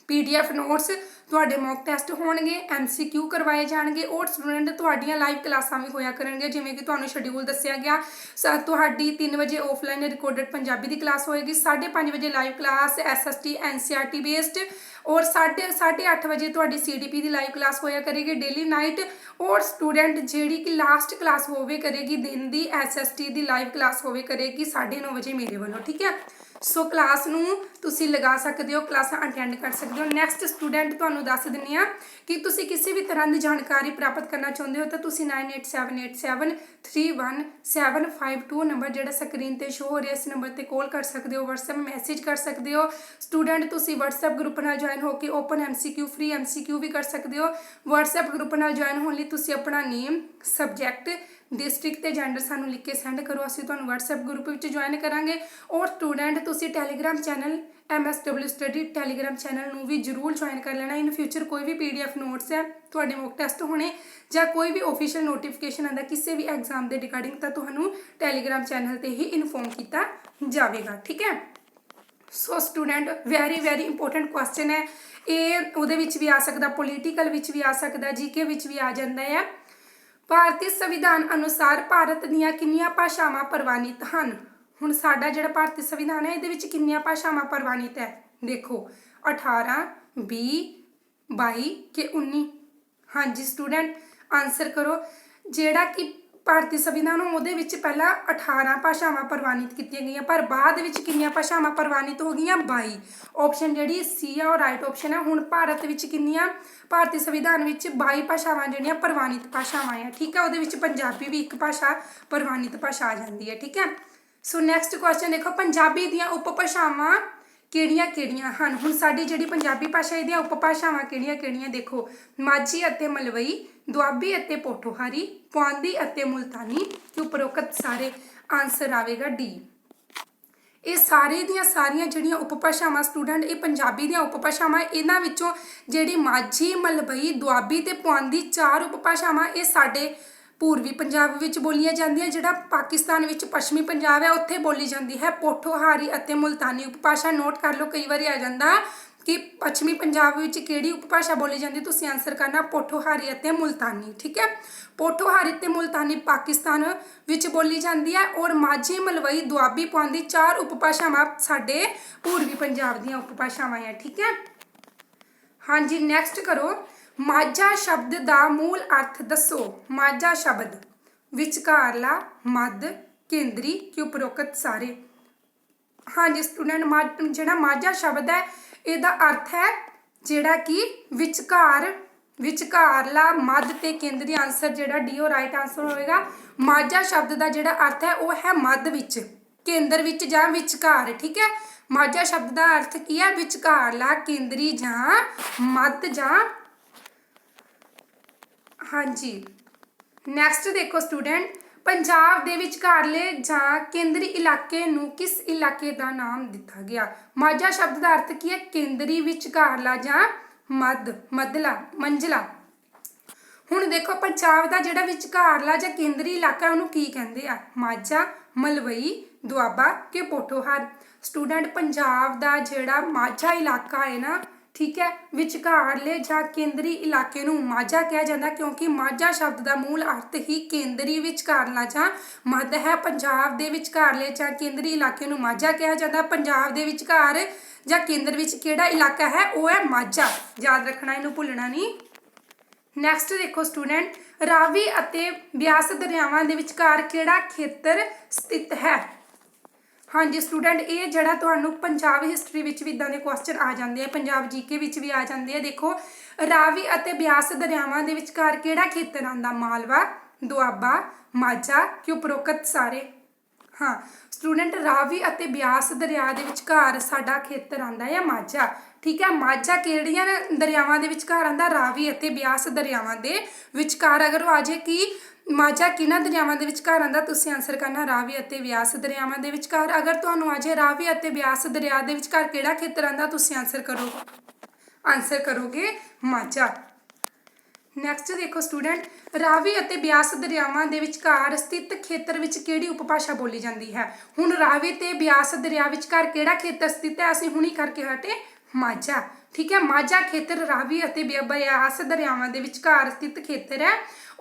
PDF notes ਤੁਹਾਡੇ ਮੌਕ ਟੈਸਟ ਹੋਣਗੇ ਐਮਸੀਕਿਊ ਕਰਵਾਏ ਜਾਣਗੇ ਔਰ ਸਟੂਡੈਂਟ ਤੁਹਾਡੀਆਂ ਲਾਈਵ ਕਲਾਸਾਂ ਵੀ ਹੋਇਆ ਕਰਨਗੇ, ਜਿਵੇਂ ਕਿ ਤੁਹਾਨੂੰ ਸ਼ਡਿਊਲ ਦੱਸਿਆ ਗਿਆ। ਸ- ਤੁਹਾਡੀ 3 ਵਜੇ ਆਫਲਾਈਨ ਰਿਕਾਰਡਡ ਪੰਜਾਬੀ ਦੀ ਕਲਾਸ ਹੋਏਗੀ 5:30 ਵਜੇ live class SST NCERT based ਔਰ 8:30 ਵਜੇ ਤੁਹਾਡੀ ਸੀਡੀਪੀ ਦੀ ਲਾਈਵ ਕਲਾਸ ਹੋਇਆ ਕਰੇਗੀ ਡੇਲੀ ਨਾਈਟ ਔਰ ਸਟੂਡੈਂਟ ਜਿਹੜੀ ਕਿ ਲਾਸਟ ਕਲਾਸ ਹੋਵੇ ਕਰੇਗੀ ਦਿਨ ਦੀ ਐਸਐਸਟੀ ਦੀ ਲਾਈਵ ਕਲਾਸ ਹੋਵੇ ਕਰੇਗੀ 9:30 ਵਜੇ ਮੇਰੇ ਵੱਲੋਂ ਠੀਕ ਹੈ ਸੋ ਕਲਾਸ ਨੂੰ ਤੁਸੀਂ ਲਗਾ ਸਕਦੇ ਹੋ ਕਲਾਸਾਂ ਅਟੈਂਡ ਕਰ ਸਕਦੇ ਹੋ ਨੈਕਸਟ ਸਟੂਡੈਂਟ ਤੁਹਾਨੂੰ ਦੱਸ ਦਿੰਨੀ ਆ ਕਿ ਤੁਸੀਂ ਕਿਸੇ ਵੀ ਤਰ੍ਹਾਂ ਦੀ ਜਾਣਕਾਰੀ ਪ੍ਰਾਪਤ ਕਰਨਾ ਚਾਹੁੰਦੇ ਹੋ ਤਾਂ ਤੁਸੀਂ 9878731752 ਨੰਬਰ ਜਿਹੜਾ ਸਕਰੀਨ ਤੇ ਸ਼ੋ ਹੋ ਰਿਹਾ ਇਸ ਨੰਬਰ ਤੇ ਕਾਲ ਕਰ ਸਕਦੇ ਹੋ WhatsApp ਮੈਸੇਜ ਕਰ ਸਕਦੇ ਹੋ ਸਟੂਡੈਂਟ ਤੁਸੀਂ WhatsApp ਗਰੁੱਪ ਨਾਲ ਜੁਆਇਨ ਹੋ ਕੇ ਓਪਨ MCQ ਫ੍ਰੀ MCQ ਵੀ ਕਰ ਸਕਦੇ ਹੋ। WhatsApp ਗਰੁੱਪ ਨਾਲ ਜੁਆਇਨ ਹੋਣ ਲਈ ਤੁਸੀਂ ਆਪਣਾ ਨੇਮ ਸਬਜੈਕਟ ਡਿਸਟ੍ਰਿਕਟ ਤੇ ਜੈਂਡਰ ਸਾਨੂੰ ਲਿਖ ਕੇ ਸੈਂਡ ਕਰੋ। ਅਸੀਂ ਤੁਹਾਨੂੰ WhatsApp ਗਰੁੱਪ ਵਿੱਚ ਜੁਆਇਨ ਕਰਾਂਗੇ ਔਰ ਸਟੂਡੈਂਟ ਤੁਸੀਂ Telegram channel MSW study Telegram channel ਨੂੰ ਵੀ ਜਰੂਰ ਜੁਆਇਨ ਕਰ ਲੈਣਾ। ਇਨ ਫਿਊਚਰ ਕੋਈ ਵੀ PDF ਨੋਟਸ ਹੈ, ਤੁਹਾਡੇ ਮੌਕ ਟੈਸਟ ਹੋਣੇ ਜਾਂ ਕੋਈ ਵੀ ਆਫੀਸ਼ੀਅਲ ਨੋਟੀਫਿਕੇਸ਼ਨ ਆਂਦਾ ਕਿਸੇ ਵੀ ਐਗਜ਼ਾਮ ਦੇ ਰਿਗਾਰਡਿੰਗ ਤਾਂ ਤੁਹਾਨੂੰ ਟੈਲੀਗ੍ਰਾਮ ਚੈਨਲ ਤੇ ਹੀ ਇਨਫੋਰਮ ਕੀਤਾ ਜਾਵੇਗਾ, ਠੀਕ ਹੈ? So student very very important question ਹੈ। ਇਹ ਉਹਦੇ ਵਿੱਚ ਵੀ ਆ ਸਕਦਾ ਪੋਲੀਟੀਕਲ ਵਿੱਚ ਵੀ ਆ ਸਕਦਾ ਜੀਕੇ ਵਿੱਚ ਵੀ ਆ ਜਾਂਦਾ ਹੈ। ਭਾਰਤੀ ਸੰਵਿਧਾਨ ਅਨੁਸਾਰ ਭਾਰਤ ਦੀਆਂ ਕਿੰਨੀਆਂ ਭਾਸ਼ਾਵਾਂ ਪ੍ਰਵਾਨਿਤ ਹਨ? ਹੁਣ ਸਾਡਾ ਜਿਹੜਾ ਭਾਰਤੀ ਸੰਵਿਧਾਨ ਹੈ, ਇਹਦੇ ਵਿੱਚ ਕਿੰਨੀਆਂ ਭਾਸ਼ਾਵਾਂ ਪ੍ਰਵਾਨਿਤ ਹੈ? ਦੇਖੋ 18 20 22 ਕਿ 19 ਹਾਂਜੀ ਸਟੂਡੈਂਟ ਆਨਸਰ ਕਰੋ। ਜਿਹੜਾ ਕਿ ਭਾਰਤੀ ਸੰਵਿਧਾਨ ਨੂੰ ਉਹਦੇ ਵਿੱਚ ਪਹਿਲਾਂ 18 ਭਾਸ਼ਾਵਾਂ ਪ੍ਰਵਾਨਿਤ ਕੀਤੀਆਂ ਗਈਆਂ, ਪਰ ਬਾਅਦ ਵਿੱਚ ਕਿੰਨੀਆਂ ਭਾਸ਼ਾਵਾਂ ਪ੍ਰਵਾਨਿਤ ਹੋ ਗਈਆਂ? 22 ਆਪਸ਼ਨ ਜਿਹੜੀ ਸੀ ਆ, ਉਹ ਰਾਈਟ ਆਪਸ਼ਨ ਹੈ ਹੁਣ ਭਾਰਤ ਵਿੱਚ ਕਿੰਨੀਆਂ ਭਾਰਤੀ ਸੰਵਿਧਾਨ ਵਿੱਚ 22 ਭਾਸ਼ਾਵਾਂ ਜਿਹੜੀਆਂ ਪ੍ਰਵਾਨਿਤ ਭਾਸ਼ਾਵਾਂ ਆ, ਠੀਕ ਹੈ ਉਹਦੇ ਵਿੱਚ ਪੰਜਾਬੀ ਵੀ ਇੱਕ ਭਾਸ਼ਾ ਪ੍ਰਵਾਨਿਤ ਭਾਸ਼ਾ ਆ ਜਾਂਦੀ ਹੈ ਠੀਕ ਹੈ ਸੋ ਨੈਕਸਟ ਕੁਐਸਚਨ ਦੇਖੋ, ਪੰਜਾਬੀ ਦੀਆਂ ਉਪਭਾਸ਼ਾਵਾਂ ਕਿਹੜੀਆਂ-ਕਿਹੜੀਆਂ ਹਨ? ਹੁਣ ਸਾਡੀ ਜਿਹੜੀ ਪੰਜਾਬੀ ਭਾਸ਼ਾ ਇਹਦੀਆਂ ਉਪਭਾਸ਼ਾਵਾਂ ਕਿਹੜੀਆਂ-ਕਿਹੜੀਆਂ ਦੇਖੋ? ਮਾਝੀ ਅਤੇ ਮਲਵਈ, ਦੁਆਬੀ ਅਤੇ ਪੋਠੋਹਾਰੀ, ਪੁਆਂਦੀ ਅਤੇ ਮੁਲਤਾਨੀ ਕਿ ਉਪਰੋਕਤ ਸਾਰੇ ਆਨਸਰ ਆਵੇਗਾ ਡੀ ਇਹ ਸਾਰੇ ਦੀਆਂ ਸਾਰੀਆਂ ਜਿਹੜੀਆਂ ਉਪਭਾਸ਼ਾਵਾਂ ਸਟੂਡੈਂਟ ਇਹ ਪੰਜਾਬੀ ਦੀਆਂ ਉਪਭਾਸ਼ਾਵਾਂ, ਇਹਨਾਂ ਵਿੱਚੋਂ ਜਿਹੜੀ ਮਾਝੀ, ਮਲਵਈ, ਦੁਆਬੀ ਤੇ ਪੁਆਂਦੀ ਚਾਰ ਉਪਭਾਸ਼ਾਵਾਂ ਇਹ ਸਾਡੇ ਪੂਰਬੀ ਪੰਜਾਬ ਵਿੱਚ ਬੋਲੀਆਂ ਜਾਂਦੀਆਂ, ਜਿਹੜਾ ਪਾਕਿਸਤਾਨ ਵਿੱਚ ਪੱਛਮੀ ਪੰਜਾਬ ਹੈ, ਉੱਥੇ ਬੋਲੀ ਜਾਂਦੀ ਹੈ। ਪੋਠੋਹਾਰੀ ਅਤੇ ਮੁਲਤਾਨੀ ਉਪਭਾਸ਼ਾ ਨੋਟ ਕਰ ਲਓ, ਕਈ ਵਾਰੀ ਆ ਜਾਂਦਾ ਕਿ ਪੱਛਮੀ ਪੰਜਾਬ ਵਿੱਚ ਕਿਹੜੀ ਉਪਭਾਸ਼ਾ ਬੋਲੀ ਜਾਂਦੀ ਤੁਸੀਂ ਆਨਸਰ ਕਰਨਾ ਪੋਠੋਹਾਰੀ ਅਤੇ ਮੁਲਤਾਨੀ, ਠੀਕ ਹੈ? ਪੋਠੋਹਾਰੀ ਤੇ ਮੁਲਤਾਨੀ ਪਾਕਿਸਤਾਨ ਵਿੱਚ ਬੋਲੀ ਜਾਂਦੀ ਹੈ ਔਰ ਮਾਝੀ, ਮਲਵਈ, ਦੁਆਬੀ, ਪੁਆਂਦੀ ਚਾਰ ਉਪਭਾਸ਼ਾਵਾਂ ਸਾਡੇ ਪੂਰਬੀ ਪੰਜਾਬ ਦੀਆਂ ਉਪਭਾਸ਼ਾਵਾਂ ਹੈ ਠੀਕ ਹੈ? ਹਾਂਜੀ ਨੈਕਸਟ ਕਰੋ। ਮਾਝਾ ਸ਼ਬਦ ਦਾ ਮੂਲ ਅਰਥ ਦੱਸੋ। ਮਾਝਾ ਸ਼ਬਦ, ਵਿਚਕਾਰਲਾ, ਮੱਧ, ਕੇਂਦਰੀ ਕਿ ਉਪਰੋਕਤ ਸਾਰੇ? ਹਾਂਜੀ ਸਟੂਡੈਂਟ ਜਿਹੜਾ ਮਾਝਾ ਸ਼ਬਦ ਹੈ, ਇਹਦਾ ਅਰਥ ਹੈ ਜਿਹੜਾ ਕਿ ਵਿਚਕਾਰ, ਵਿਚਕਾਰਲਾ, ਮੱਧ ਤੇ ਕੇਂਦਰੀ ਆਨਸਰ ਜਿਹੜਾ ਡੀ ਉਹ ਰਾਈਟ ਆਨਸਰ ਹੋਵੇਗਾ ਮਾਝਾ ਸ਼ਬਦ ਦਾ ਜਿਹੜਾ ਅਰਥ ਹੈ, ਉਹ ਹੈ ਮੱਧ ਵਿੱਚ, ਕੇਂਦਰ ਵਿੱਚ ਜਾਂ ਵਿਚਕਾਰ, ਠੀਕ ਹੈ? ਮਾਝਾ ਸ਼ਬਦ ਦਾ ਅਰਥ ਕੀ ਹੈ? ਵਿਚਕਾਰਲਾ, ਕੇਂਦਰੀ ਜਾਂ ਮੱਧ ਜਾਂ ਹਾਂਜੀ। ਨੈਕਸਟ ਦੇਖੋ ਸਟੂਡੈਂਟ ਪੰਜਾਬ ਦੇ ਵਿਚਕਾਰਲੇ ਜਾਂ ਕੇਂਦਰੀ ਇਲਾਕੇ ਨੂੰ ਕਿਸ ਇਲਾਕੇ ਦਾ ਨਾਮ ਦਿੱਤਾ ਗਿਆ? ਮਾਝਾ ਸ਼ਬਦ ਦਾ ਅਰਥ ਕੀ ਹੈ? ਕੇਂਦਰੀ ਵਿਚਕਾਰਲਾ ਜਾਂ ਮੱਧ, ਮੱਧਲਾ ਮੰਝਲਾ ਹੁਣ ਦੇਖੋ ਪੰਜਾਬ ਦਾ ਜਿਹੜਾ ਵਿਚਕਾਰਲਾ ਜਾਂ ਕੇਂਦਰੀ ਇਲਾਕਾ ਉਹਨੂੰ ਕੀ ਕਹਿੰਦੇ ਆ? ਮਾਝਾ, ਮਲਵਈ, ਦੁਆਬਾ ਕੇ ਪੋਠੋਹਾਰ। ਸਟੂਡੈਂਟ ਪੰਜਾਬ ਦਾ ਜਿਹੜਾ ਮਾਝਾ ਇਲਾਕਾ ਹੈ ਨਾ ਠੀਕ ਹੈ, ਵਿਚਕਾਰਲੇ ਜਾਂ ਕੇਂਦਰੀ ਇਲਾਕੇ ਨੂੰ ਮਾਝਾ ਕਿਹਾ ਜਾਂਦਾ ਕਿਉਂਕਿ ਮਾਝਾ ਸ਼ਬਦ ਦਾ ਮੂਲ ਅਰਥ ਹੀ ਕੇਂਦਰੀ ਵਿਚਕਾਰਲਾ ਜਾਂ ਮੱਧ ਹੈ। ਪੰਜਾਬ ਦੇ ਵਿਚਕਾਰਲੇ ਜਾਂ ਕੇਂਦਰੀ ਇਲਾਕੇ ਨੂੰ ਮਾਝਾ ਕਿਹਾ ਜਾਂਦਾ ਪੰਜਾਬ ਦੇ ਵਿਚਕਾਰ ਜਾਂ ਕੇਂਦਰ ਵਿੱਚ ਕਿਹੜਾ ਇਲਾਕਾ ਹੈ, ਉਹ ਹੈ ਮਾਝਾ। ਯਾਦ ਰੱਖਣਾ, ਇਹਨੂੰ ਭੁੱਲਣਾ ਨਹੀਂ। ਨੈਕਸਟ ਦੇਖੋ ਸਟੂਡੈਂਟ ਰਾਵੀ ਅਤੇ ਬਿਆਸ ਦਰਿਆਵਾਂ ਦੇ ਵਿਚਕਾਰ ਕਿਹੜਾ ਖੇਤਰ ਸਥਿਤ ਹੈ? ਹਾਂਜੀ ਸਟੂਡੈਂਟ ਇਹ ਜਿਹੜਾ ਤੁਹਾਨੂੰ ਪੰਜਾਬ ਹਿਸਟਰੀ ਵਿੱਚ ਵੀ ਇਦਾਂ ਦੇ ਕੁਐਸਚਨ ਆ ਜਾਂਦੇ ਆ, ਪੰਜਾਬ ਜੀਕੇ ਵਿੱਚ ਵੀ ਆ ਜਾਂਦੇ ਆ, ਦੇਖੋ, ਰਾਵੀ ਅਤੇ ਬਿਆਸ ਦਰਿਆਵਾਂ ਦੇ ਵਿਚਕਾਰ ਕਿਹੜਾ ਖੇਤਰ ਆਂਦਾ ਮਾਲਵਾ, ਦੁਆਬਾ, ਮਾਝਾ ਕਿ ਉਪਰੋਕਤ ਸਾਰੇ? ਹਾਂ ਸਟੂਡੈਂਟ ਰਾਵੀ ਅਤੇ ਬਿਆਸ ਦਰਿਆ ਦੇ ਵਿਚਕਾਰ ਸਾਡਾ ਖੇਤਰ ਆਂਦਾ ਹੈ ਮਾਝਾ। ਠੀਕ ਹੈ ਮਾਝਾ ਕਿਹੜੀਆਂ ਦਰਿਆਵਾਂ ਦੇ ਵਿਚਕਾਰ ਆਂਦਾ ਰਾਵੀ ਅਤੇ ਬਿਆਸ ਦਰਿਆਵਾਂ ਦੇ ਵਿਚਕਾਰ। ਅਗਰ ਉਹ ਆ ਜੇ ਕਿ ਮਾਝਾ ਕਿਹਨਾਂ ਦਰਿਆਵਾਂ ਦੇ ਵਿਚਕਾਰ ਆਂਦਾ ਤੁਸੀਂ ਆਨਸਰ ਕਰਨਾ, ਰਾਵੀ ਅਤੇ ਬਿਆਸ ਦਰਿਆਵਾਂ ਦੇ ਵਿਚਕਾਰ। ਅਗਰ ਤੁਹਾਨੂੰ ਆ ਜੇ ਰਾਵੀ ਅਤੇ ਬਿਆਸ ਦਰਿਆ ਦੇ ਵਿਚਕਾਰ ਕਿਹੜਾ ਖੇਤਰ ਆਂਦਾ ਤੁਸੀਂ ਆਨਸਰ ਕਰੋ। ਆਨਸਰ ਕਰੋਗੇ ਮਾਝਾ। ਨੈਕਸਟ ਦੇਖੋ ਸਟੂਡੈਂਟ ਰਾਵੀ ਅਤੇ ਬਿਆਸ ਦਰਿਆਵਾਂ ਦੇ ਵਿਚਕਾਰ ਸਥਿਤ ਖੇਤਰ ਵਿੱਚ ਕਿਹੜੀ ਉਪਭਾਸ਼ਾ ਬੋਲੀ ਜਾਂਦੀ ਹੈ? ਹੁਣ ਰਾਵੀ ਤੇ ਬਿਆਸ ਦਰਿਆ ਵਿਚਕਾਰ ਕਿਹੜਾ ਖੇਤਰ ਸਥਿਤ ਹੈ? ਅਸੀਂ ਹੁਣੀ ਕਰਕੇ ਹਟੇ ਮਾਝਾ। ਠੀਕ ਹੈ, ਮਾਝਾ ਖੇਤਰ ਰਾਵੀ ਅਤੇ ਬਿਆਸ ਦਰਿਆਵਾਂ ਦੇ ਵਿਚਕਾਰ ਸਥਿਤ ਖੇਤਰ ਹੈ।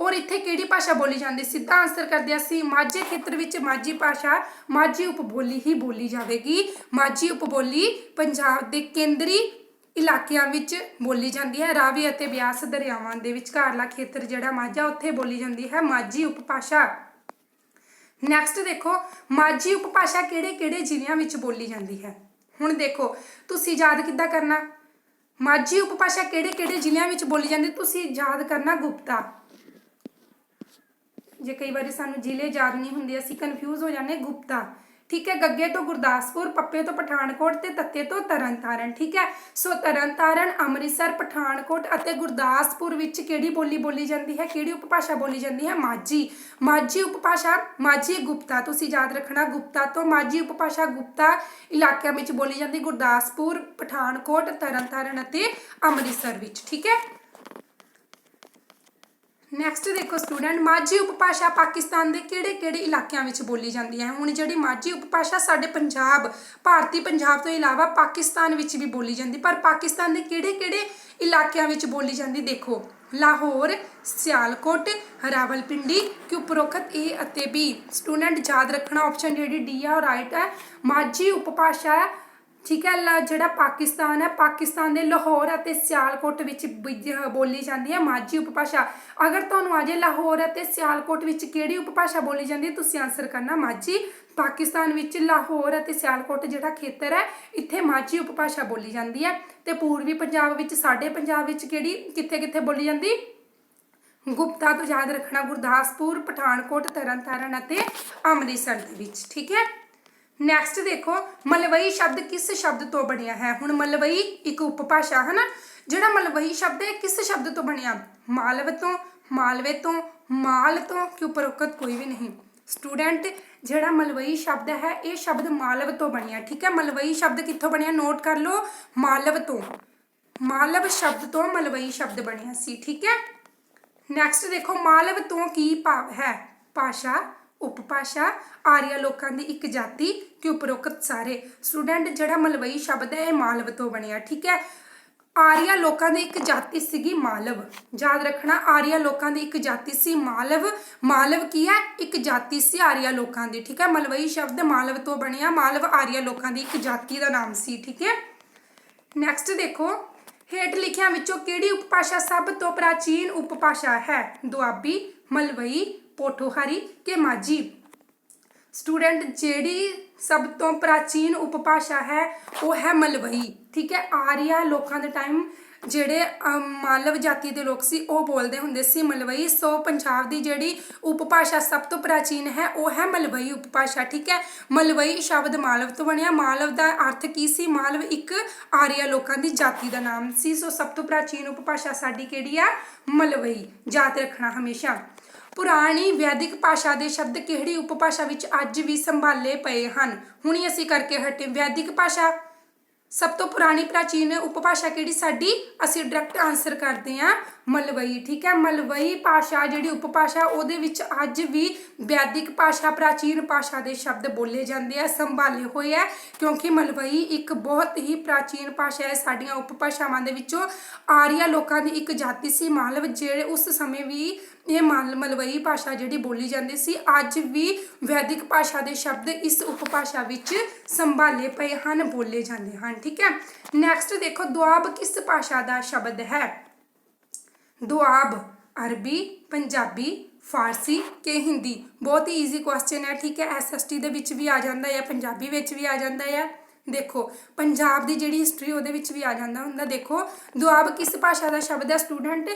ਔਰ ਇੱਥੇ ਕਿਹੜੀ ਭਾਸ਼ਾ ਬੋਲੀ ਜਾਂਦੀ? ਸਿੱਧਾ ਆਨਸਰ ਕਰਦੇ ਅਸੀਂ, ਮਾਝੇ ਖੇਤਰ ਵਿੱਚ ਮਾਝੀ ਭਾਸ਼ਾ, ਮਾਝੀ ਉਪਬੋਲੀ ਹੀ ਬੋਲੀ ਜਾਵੇਗੀ। ਮਾਝੀ ਉਪਬੋਲੀ ਪੰਜਾਬ ਦੇ ਕੇਂਦਰੀ ਇਲਾਕਿਆਂ ਵਿੱਚ ਬੋਲੀ ਜਾਂਦੀ ਹੈ। ਰਾਵੀ ਅਤੇ ਬਿਆਸ ਦਰਿਆਵਾਂ ਦੇ ਵਿਚਕਾਰਲਾ ਖੇਤਰ ਜਿਹੜਾ ਮਾਝਾ, ਉੱਥੇ ਬੋਲੀ ਜਾਂਦੀ ਹੈ ਮਾਝੀ ਉਪਭਾਸ਼ਾ। ਨੈਕਸਟ ਦੇਖੋ, ਮਾਝੀ ਉਪਭਾਸ਼ਾ ਕਿਹੜੇ-ਕਿਹੜੇ ਜ਼ਿਲ੍ਹਿਆਂ ਵਿੱਚ ਬੋਲੀ ਜਾਂਦੀ ਹੈ? ਹੁਣ ਦੇਖੋ, ਤੁਸੀਂ ਯਾਦ ਕਿੱਦਾਂ ਕਰਨਾ? ਮਾਝੀ ਉਪਭਾਸ਼ਾ ਕਿਹੜੇ-ਕਿਹੜੇ ਜ਼ਿਲ੍ਹਿਆਂ ਵਿੱਚ ਬੋਲੀ ਜਾਂਦੀ? ਤੁਸੀਂ ਯਾਦ ਕਰਨਾ ਗੁਪਤਾ। ਜੇ ਕਈ ਵਾਰੀ ਸਾਨੂੰ ਜ਼ਿਲ੍ਹੇ ਯਾਦ ਨਹੀਂ ਹੁੰਦੇ, ਅਸੀਂ ਕਨਫਿਊਜ਼ ਹੋ ਜਾਂਦੇ ਗੁਪਤਾ। ਠੀਕ ਹੈ, ਗੱਗੇ ਤੋਂ ਗੁਰਦਾਸਪੁਰ, ਪੱਪੇ ਤੋਂ ਪਠਾਨਕੋਟ ਤੇ ਤੱਤੇ ਤੋਂ ਤਰਨਤਾਰਨ, ਠੀਕ ਹੈ? ਸੋ ਤਰਨਤਾਰਨ, ਅੰਮ੍ਰਿਤਸਰ, ਪਠਾਨਕੋਟ ਅਤੇ ਗੁਰਦਾਸਪੁਰ ਵਿੱਚ ਕਿਹੜੀ ਬੋਲੀ ਬੋਲੀ ਜਾਂਦੀ ਹੈ? ਕਿਹੜੀ ਉਪਭਾਸ਼ਾ ਬੋਲੀ ਜਾਂਦੀ ਹੈ? ਮਾਝੀ। ਮਾਝੀ ਉਪਭਾਸ਼ਾ, ਮਾਝੀ ਗੁਪਤਾ। ਤੁਸੀਂ ਯਾਦ ਰੱਖਣਾ, ਗੁਪਤਾ ਤੋਂ ਮਾਝੀ ਉਪਭਾਸ਼ਾ ਗੁਪਤਾ ਇਲਾਕਿਆਂ ਵਿੱਚ ਬੋਲੀ ਜਾਂਦੀ ਗੁਰਦਾਸਪੁਰ, ਪਠਾਨਕੋਟ, ਤਰਨਤਾਰਨ ਅਤੇ ਅੰਮ੍ਰਿਤਸਰ ਵਿੱਚ, ਠੀਕ ਹੈ? ਨੈਕਸਟ ਦੇਖੋ ਸਟੂਡੈਂਟ ਮਾਝੀ ਉਪਭਾਸ਼ਾ ਪਾਕਿਸਤਾਨ ਦੇ ਕਿਹੜੇ-ਕਿਹੜੇ ਇਲਾਕਿਆਂ ਵਿੱਚ ਬੋਲੀ ਜਾਂਦੀ ਹੈ? ਹੁਣ ਜਿਹੜੀ ਮਾਝੀ ਉਪਭਾਸ਼ਾ ਸਾਡੇ ਪੰਜਾਬ, ਭਾਰਤੀ ਪੰਜਾਬ ਤੋਂ ਇਲਾਵਾ ਪਾਕਿਸਤਾਨ ਵਿੱਚ ਵੀ ਬੋਲੀ ਜਾਂਦੀ, ਪਰ ਪਾਕਿਸਤਾਨ ਦੇ ਕਿਹੜੇ-ਕਿਹੜੇ ਇਲਾਕਿਆਂ ਵਿੱਚ ਬੋਲੀ ਜਾਂਦੀ ਦੇਖੋ? ਲਾਹੌਰ, ਸਿਆਲਕੋਟ, ਰਾਵਲਪਿੰਡੀ ਕਿ ਉਪਰੋਕਤ A ਅਤੇ ਬੀ ਸਟੂਡੈਂਟ ਯਾਦ ਰੱਖਣਾ ਆਪਸ਼ਨ ਜਿਹੜੀ ਡੀ ਆ ਰਾਈਟ ਹੈ। ਮਾਝੀ ਉਪਭਾਸ਼ਾ ਠੀਕ ਹੈ, ਲਾ ਜਿਹੜਾ ਪਾਕਿਸਤਾਨ ਹੈ, ਪਾਕਿਸਤਾਨ ਦੇ ਲਾਹੌਰ ਅਤੇ ਸਿਆਲਕੋਟ ਵਿੱਚ ਬਿਜ- ਬੋਲੀ ਜਾਂਦੀ ਹੈ ਮਾਝੀ ਉਪਭਾਸ਼ਾ। ਅਗਰ ਤੁਹਾਨੂੰ ਆ ਅਜੇ ਲਾਹੌਰ ਅਤੇ ਸਿਆਲਕੋਟ ਵਿੱਚ ਕਿਹੜੀ ਉਪਭਾਸ਼ਾ ਬੋਲੀ ਜਾਂਦੀ ਹੈ, ਤੁਸੀਂ ਆਨਸਰ ਕਰਨਾ ਮਾਝੀ। ਪਾਕਿਸਤਾਨ ਵਿੱਚ ਲਾਹੌਰ ਅਤੇ ਸਿਆਲਕੋਟ ਜਿਹੜਾ ਖੇਤਰ ਹੈ, ਇੱਥੇ ਮਾਝੀ ਉਪਭਾਸ਼ਾ ਬੋਲੀ ਜਾਂਦੀ ਹੈ। ਤੇ ਪੂਰਬੀ ਪੰਜਾਬ ਵਿੱਚ, ਸਾਡੇ ਪੰਜਾਬ ਵਿੱਚ ਕਿਹੜੀ ਕਿੱਥੇ ਕਿੱਥੇ ਬੋਲੀ ਜਾਂਦੀ? ਗੁਪਤਾ ਤੋਂ ਯਾਦ ਰੱਖਣਾ ਗੁਰਦਾਸਪੁਰ, ਪਠਾਨਕੋਟ, ਤਰਨਤਾਰਨ ਅਤੇ ਅੰਮ੍ਰਿਤਸਰ ਦੇ ਵਿੱਚ, ਠੀਕ ਹੈ? ਨੈਕਸਟ ਦੇਖੋ, ਮਲਵਈ ਸ਼ਬਦ ਕਿਸ ਸ਼ਬਦ ਤੋਂ ਬਣਿਆ ਹੈ? ਹੁਣ ਮਲਵਈ ਇੱਕ ਉਪਭਾਸ਼ਾ ਹੈ ਨਾ ਜਿਹੜਾ ਮਲਵਈ ਸ਼ਬਦ ਹੈ ਕਿਸ ਸ਼ਬਦ ਤੋਂ ਬਣਿਆ? ਮਾਲਵ ਤੋਂ, ਮਾਲਵੇ ਤੋਂ, ਮਾਲ ਤੋਂ, ਕਿ ਉਪਰੋਕਤ ਕੋਈ ਵੀ ਨਹੀਂ। ਸਟੂਡੈਂਟ ਜਿਹੜਾ ਮਲਵਈ ਸ਼ਬਦ ਹੈ, ਇਹ ਸ਼ਬਦ ਮਾਲਵ ਤੋਂ ਬਣਿਆ, ਠੀਕ ਹੈ? ਮਲਵਈ ਸ਼ਬਦ ਕਿੱਥੋਂ ਬਣਿਆ? ਨੋਟ ਕਰ ਲਓ, ਮਾਲਵ ਤੋਂ। ਮਾਲਵ ਸ਼ਬਦ ਤੋਂ ਮਲਵਈ ਸ਼ਬਦ ਬਣਿਆ ਸੀ, ਠੀਕ ਹੈ? ਨੈਕਸਟ ਦੇਖੋ, ਮਾਲਵ ਤੋਂ ਕੀ ਭਾਵ ਹੈ? ਭਾਸ਼ਾ। ਉਪਭਾਸ਼ਾ ਆਰੀਆ ਲੋਕਾਂ ਦੀ ਇੱਕ ਜਾਤੀ ਕਿ ਉਪਰੋਕਤ ਸਾਰੇ। ਸਟੂਡੈਂਟ ਜਿਹੜਾ ਮਲਵਈ ਸ਼ਬਦ ਹੈ, ਇਹ ਮਾਲਵ ਤੋਂ ਬਣਿਆ, ਠੀਕ ਹੈ? ਆਰੀਆ ਲੋਕਾਂ ਦੀ ਇੱਕ ਜਾਤੀ ਸੀਗੀ ਮਾਲਵ। ਯਾਦ ਰੱਖਣਾ, ਆਰੀਆ ਲੋਕਾਂ ਦੀ ਇੱਕ ਜਾਤੀ ਸੀ ਮਾਲਵ। ਮਾਲਵ ਕੀ ਹੈ? ਇੱਕ ਜਾਤੀ ਸੀ ਆਰੀਆ ਲੋਕਾਂ ਦੀ, ਠੀਕ ਹੈ? ਮਲਵਈ ਸ਼ਬਦ ਮਾਲਵ ਤੋਂ ਬਣਿਆ, ਮਾਲਵ ਆਰੀਆ ਲੋਕਾਂ ਦੀ ਇੱਕ ਜਾਤੀ ਦਾ ਨਾਮ ਸੀ, ਠੀਕ ਹੈ? ਨੈਕਸਟ ਦੇਖੋ, ਹੇਠ ਲਿਖਿਆਂ ਵਿੱਚੋਂ ਕਿਹੜੀ ਉਪਭਾਸ਼ਾ ਸਭ ਤੋਂ ਪ੍ਰਾਚੀਨ ਉਪਭਾਸ਼ਾ ਹੈ? ਦੁਆਬੀ, ਮਲਵਈ ਪੋਠੋਹਾਰੀ ਕਿ ਮਾਝੀ। ਸਟੂਡੈਂਟ ਜਿਹੜੀ ਸਭ ਤੋਂ ਪ੍ਰਾਚੀਨ ਉਪਭਾਸ਼ਾ ਹੈ, ਉਹ ਹੈ ਮਲਵਈ। ਠੀਕ ਹੈ? ਆਰੀਆ ਲੋਕਾਂ ਦੇ ਟਾਈਮ ਜਿਹੜੇ ਮਾਲਵ ਜਾਤੀ ਦੇ ਲੋਕ ਸੀ, ਉਹ ਬੋਲਦੇ ਹੁੰਦੇ ਸੀ ਮਲਵਈ। ਸੋ ਪੰਜਾਬ ਦੀ ਜਿਹੜੀ ਉਪਭਾਸ਼ਾ ਸਭ ਤੋਂ ਪ੍ਰਾਚੀਨ ਹੈ, ਉਹ ਹੈ ਮਲਵਈ ਉਪਭਾਸ਼ਾ, ਠੀਕ ਹੈ? ਮਲਵਈ ਸ਼ਬਦ ਮਾਲਵ ਤੋਂ ਬਣਿਆ। ਮਾਲਵ ਦਾ ਅਰਥ ਕੀ ਸੀ? ਮਾਲਵ ਇੱਕ ਆਰੀਆ ਲੋਕਾਂ ਦੀ ਜਾਤੀ ਦਾ ਨਾਮ ਸੀ। ਸੋ ਸਭ ਤੋਂ ਪ੍ਰਾਚੀਨ ਉਪਭਾਸ਼ਾ ਸਾਡੀ ਕਿਹੜੀ ਆ? ਮਲਵਈ। ਯਾਦ ਰੱਖਣਾ ਹਮੇਸ਼ਾ। ਪੁਰਾਣੀ ਵੈਦਿਕ ਭਾਸ਼ਾ ਦੇ ਸ਼ਬਦ ਕਿਹੜੀ ਉਪਭਾਸ਼ਾ ਵਿੱਚ ਅੱਜ ਵੀ ਸੰਭਾਲੇ ਪਏ ਹਨ? ਹੁਣੀ ਅਸੀਂ ਕਰਕੇ ਹਟੇ। ਵੈਦਿਕ ਭਾਸ਼ਾ। ਸਭ ਤੋਂ ਪੁਰਾਣੀ ਪ੍ਰਾਚੀਨ ਉਪਭਾਸ਼ਾ ਕਿਹੜੀ ਸਾਡੀ? ਅਸੀਂ ਡਾਇਰੈਕਟ ਆਨਸਰ ਕਰਦੇ ਹਾਂ, ਮਲਵਈ, ਠੀਕ ਹੈ? ਮਲਵਈ ਭਾਸ਼ਾ ਜਿਹੜੀ ਉਪਭਾਸ਼ਾ, ਉਹਦੇ ਵਿੱਚ ਅੱਜ ਵੀ ਵੈਦਿਕ ਭਾਸ਼ਾ, ਪ੍ਰਾਚੀਨ ਭਾਸ਼ਾ ਦੇ ਸ਼ਬਦ ਬੋਲੇ ਜਾਂਦੇ ਆ, ਸੰਭਾਲੇ ਹੋਏ ਆ, ਕਿਉਂਕਿ ਮਲਵਈ ਇੱਕ ਬਹੁਤ ਹੀ ਪ੍ਰਾਚੀਨ ਭਾਸ਼ਾ ਹੈ। ਸਾਡੀਆਂ ਉਪਭਾਸ਼ਾਵਾਂ ਦੇ ਵਿੱਚੋਂ ਆਰੀਆ ਲੋਕਾਂ ਦੀ ਇੱਕ ਜਾਤੀ ਸੀ ਮਾਲਵ, ਜਿਹੜੇ ਉਸ ਸਮੇਂ ਵੀ ਇਹ ਮਲ ਮਲਵਈ ਭਾਸ਼ਾ ਜਿਹੜੀ ਬੋਲੀ ਜਾਂਦੀ ਸੀ, ਅੱਜ ਵੀ ਵੈਦਿਕ ਭਾਸ਼ਾ ਦੇ ਸ਼ਬਦ ਇਸ ਉਪਭਾਸ਼ਾ ਵਿੱਚ ਸੰਭਾਲੇ ਪਏ ਹਨ, ਬੋਲੇ ਜਾਂਦੇ ਹਨ, ਠੀਕ ਹੈ? ਨੈਕਸਟ ਦੇਖੋ, ਦੁਆਬ ਕਿਸ ਭਾਸ਼ਾ ਦਾ ਸ਼ਬਦ ਹੈ? ਦੁਆਬ, ਅਰਬੀ, ਪੰਜਾਬੀ, ਫਾਰਸੀ ਕੇ ਹਿੰਦੀ? ਬਹੁਤ ਹੀ ਈਜ਼ੀ ਕੁਐਸਚਨ ਹੈ, ਠੀਕ ਹੈ? ਐਸਐਸਟੀ ਦੇ ਵਿੱਚ ਵੀ ਆ ਜਾਂਦਾ ਹੈ, ਪੰਜਾਬੀ ਵਿੱਚ ਵੀ ਆ ਜਾਂਦਾ ਹੈ। ਦੇਖੋ, ਪੰਜਾਬ ਦੀ ਜਿਹੜੀ ਹਿਸਟਰੀ ਉਹਦੇ ਵਿੱਚ ਵੀ ਆ ਜਾਂਦਾ ਹੁੰਦਾ, ਦੇਖੋ। ਦੁਆਬ ਕਿਸ ਭਾਸ਼ਾ ਦਾ ਸ਼ਬਦ ਹੈ ਸਟੂਡੈਂਟ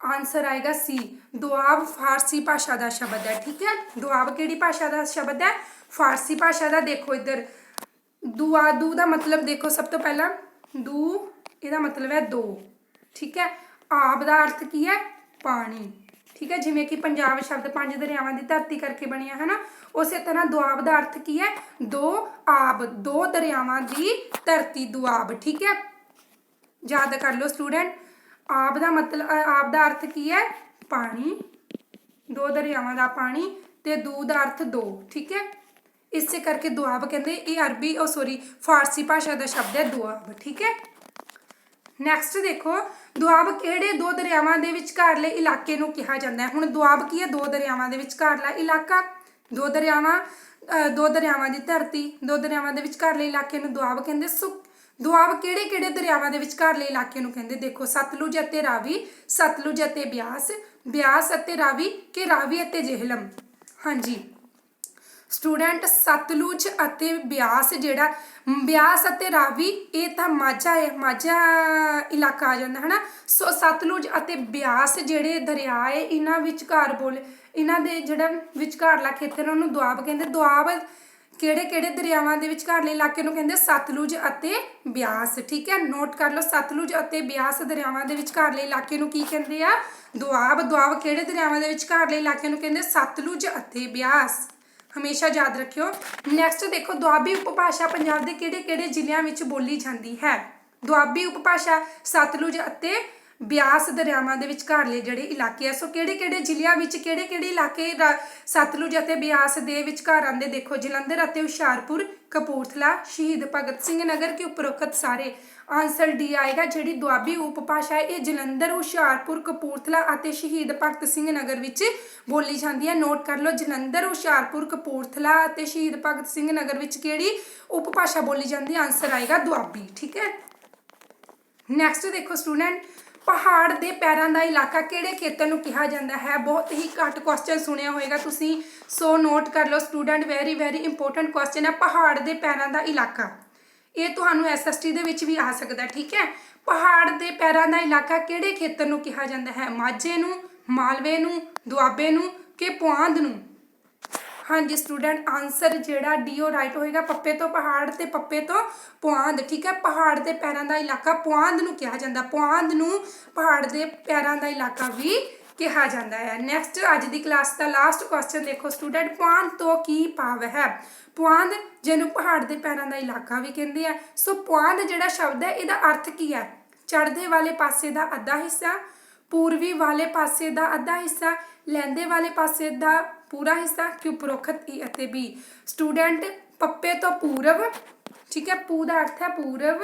ਆਨਸਰ ਆਏਗਾ ਸੀ ਦੁਆਬ ਫਾਰਸੀ ਭਾਸ਼ਾ ਦਾ ਸ਼ਬਦ ਹੈ, ਠੀਕ ਹੈ? ਦੁਆਬ ਕਿਹੜੀ ਭਾਸ਼ਾ ਦਾ ਸ਼ਬਦ ਹੈ? ਫਾਰਸੀ ਭਾਸ਼ਾ ਦਾ ਦੇਖੋ ਇੱਧਰ। ਦੁਆ, ਦੂ ਦਾ ਮਤਲਬ ਦੇਖੋ ਸਭ ਤੋਂ ਪਹਿਲਾਂ। ਦੂ, ਇਹਦਾ ਮਤਲਬ ਹੈ ਦੋ, ਠੀਕ ਹੈ? ਆਬ ਦਾ ਅਰਥ ਕੀ ਹੈ? ਪਾਣੀ, ਠੀਕ ਹੈ? ਜਿਵੇਂ ਕਿ ਪੰਜਾਬ ਸ਼ਬਦ ਪੰਜ ਦਰਿਆਵਾਂ ਦੀ ਧਰਤੀ ਕਰਕੇ ਬਣਿਆ ਹੈ ਨਾ ਉਸੇ ਤਰ੍ਹਾਂ ਦੁਆਬ ਦਾ ਅਰਥ ਕੀ ਹੈ? ਦੋ ਆਬ, ਦੋ ਦਰਿਆਵਾਂ ਦੀ ਧਰਤੀ ਦੁਆਬ, ਠੀਕ ਹੈ? ਯਾਦ ਕਰ ਲਓ ਸਟੂਡੈਂਟ। ਆਬ ਦਾ ਮਤਲਬ ਅ, ਆਬ ਦਾ ਅਰਥ ਕੀ ਹੈ? ਪਾਣੀ ਦੋ ਦਰਿਆਵਾਂ ਦਾ ਪਾਣੀ ਤੇ ਦੂ ਦਾ ਅਰਥ ਦੋ ਠੀਕ ਹੈ? ਇਸੇ ਕਰਕੇ ਦੁਆਬ ਕਹਿੰਦੇ ਇਹ ਅਰਬੀ ਉਹ ਸੌਰੀ ਫਾਰਸੀ ਭਾਸ਼ਾ ਦਾ ਸ਼ਬਦ ਹੈ ਦੁਆਬ ਠੀਕ ਹੈ? ਨੈਕਸਟ ਦੇਖੋ ਦੁਆਬ ਕਿਹੜੇ ਦੋ ਦਰਿਆਵਾਂ ਦੇ ਵਿਚਕਾਰਲੇ ਇਲਾਕੇ ਨੂੰ ਕਿਹਾ ਜਾਂਦਾ ਹੈ? ਹੁਣ ਦੁਆਬ ਕੀ ਹੈ? ਦੋ ਦਰਿਆਵਾਂ ਦੇ ਵਿਚਕਾਰਲਾ ਇਲਾਕਾ। ਦੋ ਦਰਿਆਵਾਂ ਅ, ਦੋ ਦਰਿਆਵਾਂ ਦੀ ਧਰਤੀ ਦੋ ਦਰਿਆਵਾਂ ਦੇ ਵਿਚਕਾਰਲੇ ਇਲਾਕੇ ਨੂੰ ਦੁਆਬ ਕਹਿੰਦੇ ਸੋ ਦੁਆਬ ਕਿਹੜੇ ਕਿਹੜੇ ਦਰਿਆਵਾਂ ਦੇ ਵਿਚਕਾਰਲੇ ਇਲਾਕੇ ਨੂੰ ਕਹਿੰਦੇ? ਦੇਖੋ, ਸਤਲੁਜ ਅਤੇ ਰਾਵੀ, ਸਤਲੁਜ ਅਤੇ ਬਿਆਸ ਬਿਆਸ ਅਤੇ ਰਾਵੀ ਕਿ ਰਾਵੀ ਅਤੇ ਜਿਹਲਮ? ਹਾਂਜੀ। ਸਟੂਡੈਂਟ, ਸਤਲੁਜ ਅਤੇ ਬਿਆਸ ਜਿਹੜਾ ਬਿਆਸ ਅਤੇ ਰਾਵੀ, ਇਹ ਤਾਂ ਮਾਝਾ ਹੈ ਮਾਝਾ ਇਲਾਕਾ ਆ ਜਾਂਦਾ, ਹਨਾ? ਸੋ ਸਤਲੁਜ ਅਤੇ ਬਿਆਸ ਜਿਹੜੇ ਦਰਿਆ ਹੈ ਇਹਨਾਂ ਵਿਚਕਾਰ ਬੋਲ, ਇਹਨਾਂ ਦੇ ਜਿਹੜਾ ਵਿਚਕਾਰਲਾ ਖੇਤਰ ਉਹਨੂੰ ਦੁਆਬ ਕਹਿੰਦੇ। ਦੁਆਬ ਕਿਹੜੇ ਕਿਹੜੇ ਦਰਿਆਵਾਂ ਦੇ ਵਿਚਕਾਰਲੇ ਇਲਾਕੇ ਨੂੰ ਕਹਿੰਦੇ ਸਤਲੁਜ ਅਤੇ ਬਿਆਸ। ਠੀਕ ਹੈ ਨੋਟ ਕਰ ਲਓ, ਸਤਲੁਜ ਅਤੇ ਬਿਆਸ ਦਰਿਆਵਾਂ ਦੇ ਵਿਚਕਾਰਲੇ ਇਲਾਕੇ ਨੂੰ ਕੀ ਕਹਿੰਦੇ ਆ? ਦੁਆਬ। ਦੁਆਬ ਕਿਹੜੇ ਦਰਿਆਵਾਂ ਦੇ ਵਿਚਕਾਰਲੇ ਇਲਾਕੇ ਨੂੰ ਕਹਿੰਦੇ ਸਤਲੁਜ ਅਤੇ ਬਿਆਸ। ਹਮੇਸ਼ਾ ਯਾਦ ਰੱਖਿਓ। ਨੈਕਸਟ ਦੇਖੋ, ਦੁਆਬੀ ਉਪਭਾਸ਼ਾ ਪੰਜਾਬ ਦੇ ਕਿਹੜੇ ਕਿਹੜੇ ਜ਼ਿਲ੍ਹਿਆਂ ਵਿੱਚ ਬੋਲੀ ਜਾਂਦੀ ਹੈ? ਦੁਆਬੀ ਉਪਭਾਸ਼ਾ ਸਤਲੁਜ ਅਤੇ ਬਿਆਸ ਦਰਿਆਵਾਂ ਦੇ ਵਿਚਕਾਰਲੇ ਜਿਹੜੇ ਇਲਾਕੇ ਆ, ਸੋ ਕਿਹੜੇ ਕਿਹੜੇ ਜ਼ਿਲ੍ਹਿਆਂ ਵਿੱਚ, ਕਿਹੜੇ ਕਿਹੜੇ ਇਲਾਕੇ ਸਤਲੁਜ ਅਤੇ ਬਿਆਸ ਦੇ ਵਿਚਕਾਰ ਆਉਂਦੇ ਦੇਖੋ, ਜਲੰਧਰ ਅਤੇ ਹੁਸ਼ਿਆਰਪੁਰ, ਕਪੂਰਥਲਾ, ਸ਼ਹੀਦ ਭਗਤ ਸਿੰਘ ਨਗਰ ਕੇ ਉਪਰੋਕਤ ਸਾਰੇ ਆਨਸਰ ਡੀ ਆਏਗਾ, ਜਿਹੜੀ ਦੁਆਬੀ ਉਪਭਾਸ਼ਾ ਹੈ, ਇਹ ਜਲੰਧਰ, ਹੁਸ਼ਿਆਰਪੁਰ, ਕਪੂਰਥਲਾ ਅਤੇ ਸ਼ਹੀਦ ਭਗਤ ਸਿੰਘ ਨਗਰ ਵਿੱਚ ਬੋਲੀ ਜਾਂਦੀ ਹੈ। ਨੋਟ ਕਰ ਲਓ, ਜਲੰਧਰ, ਹੁਸ਼ਿਆਰਪੁਰ, ਕਪੂਰਥਲਾ ਅਤੇ ਸ਼ਹੀਦ ਭਗਤ ਸਿੰਘ ਨਗਰ ਵਿੱਚ ਕਿਹੜੀ ਉਪਭਾਸ਼ਾ ਬੋਲੀ ਜਾਂਦੀ ਆਨਸਰ ਆਏਗਾ ਦੁਆਬੀ, ਠੀਕ ਹੈ? ਨੈਕਸਟ ਦੇਖੋ ਸਟੂਡੈਂਟ ਪਹਾੜ ਦੇ ਪੈਰਾਂ ਦਾ ਇਲਾਕਾ ਕਿਹੜੇ ਖੇਤਰ ਨੂੰ ਕਿਹਾ ਜਾਂਦਾ ਹੈ? ਬਹੁਤ ਹੀ ਘੱਟ ਕੁਐਸਚਨ ਸੁਣਿਆ ਹੋਵੇਗਾ। ਤੁਸੀਂ ਸੋ ਨੋਟ ਕਰ ਲਓ student very very important question ਹੈ। ਪਹਾੜ ਦੇ ਪੈਰਾਂ ਦਾ ਇਲਾਕਾ। ਇਹ ਤੁਹਾਨੂੰ ਐਸਐਸਟੀ ਦੇ ਵਿੱਚ ਵੀ ਆ ਸਕਦਾ ਠੀਕ ਹੈ? ਪਹਾੜ ਦੇ ਪੈਰਾਂ ਦਾ ਇਲਾਕਾ ਕਿਹੜੇ ਖੇਤਰ ਨੂੰ ਕਿਹਾ ਜਾਂਦਾ ਹੈ? ਮਾਝੇ ਨੂੰ, ਮਾਲਵੇ ਨੂੰ, ਦੁਆਬੇ ਨੂੰ ਕਿ ਪੁਆਂਧ ਨੂੰ? ਹਾਂਜੀ ਸਟੂਡੈਂਟ ਆਨਸਰ ਜਿਹੜਾ ਡੀ ਡੀਓ ਰਾਈਟ ਹੋਏਗਾ, ਪੱਪੇ ਤੋਂ ਪਹਾੜ ਤੇ ਪੱਪੇ ਤੋਂ ਪੁਆਂਦ, ਠੀਕ ਹੈ? ਪਹਾੜ ਦੇ ਪੈਰਾਂ ਦਾ ਇਲਾਕਾ ਪੁਆਂਦ ਨੂੰ ਕਿਹਾ ਜਾਂਦਾ, ਪੁਆਂਦ ਨੂੰ ਪਹਾੜ ਦੇ ਪੈਰਾਂ ਦਾ ਇਲਾਕਾ ਵੀ ਕਿਹਾ ਜਾਂਦਾ ਹੈ। ਨੈਕਸਟ ਅੱਜ ਦੀ ਕਲਾਸ ਦਾ ਲਾਸਟ ਕੁਐਸਚਨ ਦੇਖੋ ਸਟੂਡੈਂਟ ਪੁਆਂਦ ਤੋਂ ਕੀ ਭਾਵ ਹੈ? ਪੁਆਂਦ ਜਿਹਨੂੰ ਪਹਾੜ ਦੇ ਪੈਰਾਂ ਦਾ ਇਲਾਕਾ ਵੀ ਕਹਿੰਦੇ ਆ। ਸੋ ਪੁਆਂਦ ਜਿਹੜਾ ਸ਼ਬਦ ਹੈ, ਇਹਦਾ ਅਰਥ ਕੀ ਹੈ? ਚੜ੍ਹਦੇ ਵਾਲੇ ਪਾਸੇ ਦਾ ਅੱਧਾ ਹਿੱਸਾ ਪੂਰਬੀ ਵਾਲੇ ਪਾਸੇ ਦਾ ਅੱਧਾ ਹਿੱਸਾ, ਲੈਂਦੇ ਵਾਲੇ ਪਾਸੇ ਦਾ ਪੂਰਾ ਹਿੱਸਾ ਕਿ ਉਪਰੋਕਤ ਈ ਅਤੇ ਬੀ। ਸਟੂਡੈਂਟ ਪੱਪੇ ਤੋਂ ਪੂਰਬ ਠੀਕ ਹੈ, ਪੂ ਦਾ ਅਰਥ ਹੈ ਪੂਰਬ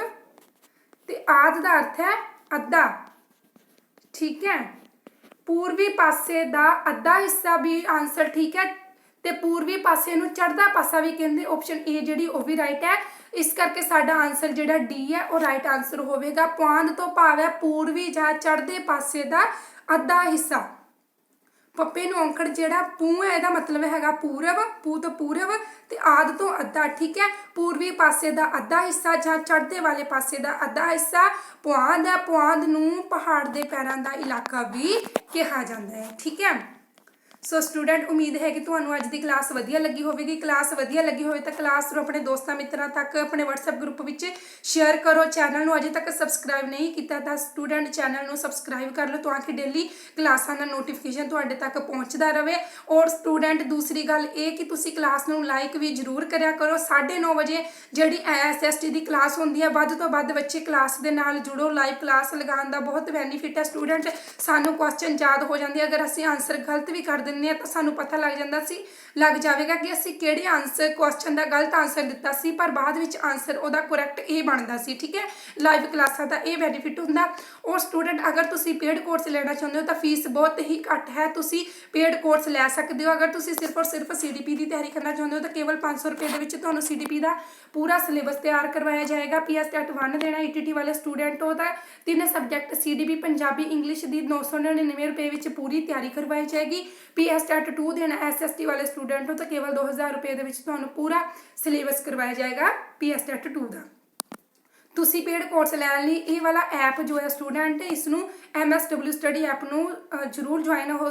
ਤੇ ਆਦ ਦਾ ਅਰਥ ਹੈ ਅੱਧਾ। ਠੀਕ ਹੈ? ਪੂਰਬੀ ਪਾਸੇ ਦਾ ਅੱਧਾ ਹਿੱਸਾ ਵੀ ਆਨਸਰ ਠੀਕ ਹੈ ਤੇ ਪੂਰਬੀ ਪਾਸੇ ਨੂੰ ਚੜ੍ਹਦਾ ਪਾਸਾ ਵੀ ਕਹਿੰਦੇ ਆਪਸ਼ਨ ਏ ਜਿਹੜੀ ਉਹ ਵੀ ਰਾਈਟ ਹੈ। ਇਸ ਕਰਕੇ ਸਾਡਾ ਆਨਸਰ ਜਿਹੜਾ ਡੀ ਹੈ, ਉਹ ਰਾਈਟ ਆਨਸਰ ਹੋਵੇਗਾ। ਪੁਆਂਦ ਤੋਂ ਭਾਵ ਹੈ ਪੂਰਬੀ ਜਾਂ ਚੜ੍ਹਦੇ ਪਾਸੇ ਦਾ ਅੱਧਾ ਹਿੱਸਾ। ਪੱਪੇ ਨੂੰ ਔਂਕੜ ਜਿਹੜਾ ਪੂ ਹੈ, ਇਹਦਾ ਮਤਲਬ ਹੈਗਾ ਪੂਰਬ ਪੂ ਤੋਂ ਪੂਰਬ ਤੇ ਆਦ ਤੋਂ ਅੱਧਾ, ਠੀਕ ਹੈ? ਪੂਰਬੀ ਪਾਸੇ ਦਾ ਅੱਧਾ ਹਿੱਸਾ ਜਾਂ ਚੜ੍ਹਦੇ ਵਾਲੇ ਪਾਸੇ ਦਾ ਅੱਧਾ ਹਿੱਸਾ ਪੁਆਂਦ ਹੈ। ਪੁਆਂਦ ਨੂੰ ਪਹਾੜ ਦੇ ਪੈਰਾਂ ਦਾ ਇਲਾਕਾ ਵੀ ਕਿਹਾ ਜਾਂਦਾ ਹੈ, ਠੀਕ ਹੈ? ਸੋ ਸਟੂਡੈਂਟ ਉਮੀਦ ਹੈ ਕਿ ਤੁਹਾਨੂੰ ਅੱਜ ਦੀ ਕਲਾਸ ਵਧੀਆ ਲੱਗੀ ਹੋਵੇਗੀ ਕਲਾਸ ਵਧੀਆ ਲੱਗੀ ਹੋਵੇ ਤਾਂ ਕਲਾਸ ਨੂੰ ਆਪਣੇ ਦੋਸਤਾਂ ਮਿੱਤਰਾਂ ਤੱਕ ਆਪਣੇ WhatsApp ਗਰੁੱਪ ਵਿੱਚ ਸ਼ੇਅਰ ਕਰੋ ਚੈਨਲ ਨੂੰ ਅਜੇ ਤੱਕ ਸਬਸਕ੍ਰਾਈਬ ਨਹੀਂ ਕੀਤਾ ਤਾਂ ਸਟੂਡੈਂਟ ਚੈਨਲ ਨੂੰ ਸਬਸਕ੍ਰਾਈਬ ਕਰ ਲਓ ਤਾਂ ਕਿ ਡੇਲੀ ਕਲਾਸਾਂ ਦਾ ਨੋਟੀਫਿਕੇਸ਼ਨ ਤੁਹਾਡੇ ਤੱਕ ਪਹੁੰਚਦਾ ਰਹੇ ਔਰ ਸਟੂਡੈਂਟ ਦੂਸਰੀ ਗੱਲ ਇਹ ਕਿ ਤੁਸੀਂ ਕਲਾਸ ਨੂੰ ਲਾਈਕ ਵੀ ਜ਼ਰੂਰ ਕਰਿਆ ਕਰੋ 9:30 ਵਜੇ ਜਿਹੜੀ ਐਸਐਸਟੀ ਦੀ ਕਲਾਸ ਹੁੰਦੀ ਹੈ ਵੱਧ ਤੋਂ ਵੱਧ ਬੱਚੇ ਕਲਾਸ ਦੇ ਨਾਲ ਜੁੜੋ ਲਾਈਵ ਕਲਾਸ ਲਗਾਉਣ ਦਾ ਬਹੁਤ ਬੈਨੀਫਿਟ ਹੈ ਸਟੂਡੈਂਟ ਸਾਨੂੰ ਕੁਐਸਚਨ ਯਾਦ ਹੋ ਜਾਂਦੇ ਆ, ਅਗਰ ਅਸੀਂ ਆਨਸਰ ਗਲਤ ਵੀ ਕਰ ਦਿੰਦੇ ਆ ਤਾਂ ਸਾਨੂੰ ਪਤਾ ਲੱਗ ਜਾਂਦਾ ਸੀ, ਲੱਗ ਜਾਵੇਗਾ ਕਿ ਅਸੀਂ ਕਿਹੜੇ ਆਨਸਰ ਕੁਐਸਚਨ ਦਾ ਗਲਤ ਆਨਸਰ ਦਿੱਤਾ ਸੀ, ਪਰ ਬਾਅਦ ਵਿੱਚ ਆਨਸਰ ਉਹਦਾ ਕਰੈਕਟ ਇਹ ਬਣਦਾ ਸੀ, ਠੀਕ ਹੈ? ਲਾਈਵ ਕਲਾਸਾਂ ਦਾ ਇਹ ਬੈਨੀਫਿਟ ਹੁੰਦਾ। ਔਰ ਸਟੂਡੈਂਟ ਅਗਰ ਤੁਸੀਂ ਪੇਡ ਕੋਰਸ ਲੈਣਾ ਚਾਹੁੰਦੇ ਹੋ ਤਾਂ ਫੀਸ ਬਹੁਤ ਹੀ ਘੱਟ ਹੈ। ਤੁਸੀਂ ਪੇਡ ਕੋਰਸ ਲੈ ਸਕਦੇ ਹੋ। ਅਗਰ ਤੁਸੀਂ ਸਿਰਫ ਔਰ ਸਿਰਫ ਸੀਡੀਪੀ ਦੀ ਤਿਆਰੀ ਕਰਨਾ ਚਾਹੁੰਦੇ ਹੋ ਤਾਂ ਕੇਵਲ 500 ਰੁਪਏ ਦੇ ਵਿੱਚ ਤੁਹਾਨੂੰ ਸੀਡੀਪੀ ਦਾ ਪੂਰਾ ਸਿਲੇਬਸ ਤਿਆਰ ਕਰਵਾਇਆ ਜਾਏਗਾ। ਪੀਐਸ ਟੈਟ 1 ਦੇਣਾ ਈਟੀਟੀ ਵਾਲੇ ਸਟੂਡੈਂਟ ਹੋ ਤਾਂ ਤਿੰਨ ਸਬਜੈਕਟ ਸੀਡੀਪੀ ਪੰਜਾਬੀ ਇੰਗਲਿਸ਼ ਦੀ 999 ਰੁਪਏ ਵਿੱਚ ਪੂਰੀ ਤਿਆਰੀ ਕਰਵਾਈ ਜਾਏਗੀ। ਪੀਐਸ ਟੈਟ 2 ਦੇਣਾ ਐਸਐਸਟੀ ਵਾਲੇ ਸਟੂਡੈਂਟ ਹੋ ਤਾਂ ਕੇਵਲ 2000 ਰੁਪਏ ਦੇ ਵਿੱਚ ਤੁਹਾਨੂੰ ਪੂਰਾ ਸਿਲੇਬਸ ਕਰਵਾਇਆ ਜਾਏਗਾ ਪੀਐਸ ਟੈਟ 2 ਦਾ। ਤੁਸੀਂ ਪੇਡ ਕੋਰਸ ਲੈਣ ਲਈ ਇਹ ਵਾਲਾ ਐਪ ਜੋ ਹੈ ਸਟੂਡੈਂਟ ਇਸ ਨੂੰ MSW ਸਟੱਡੀ ਐਪ ਨੂੰ ਜ਼ਰੂਰ ਜੁਆਇਨ ਹੋ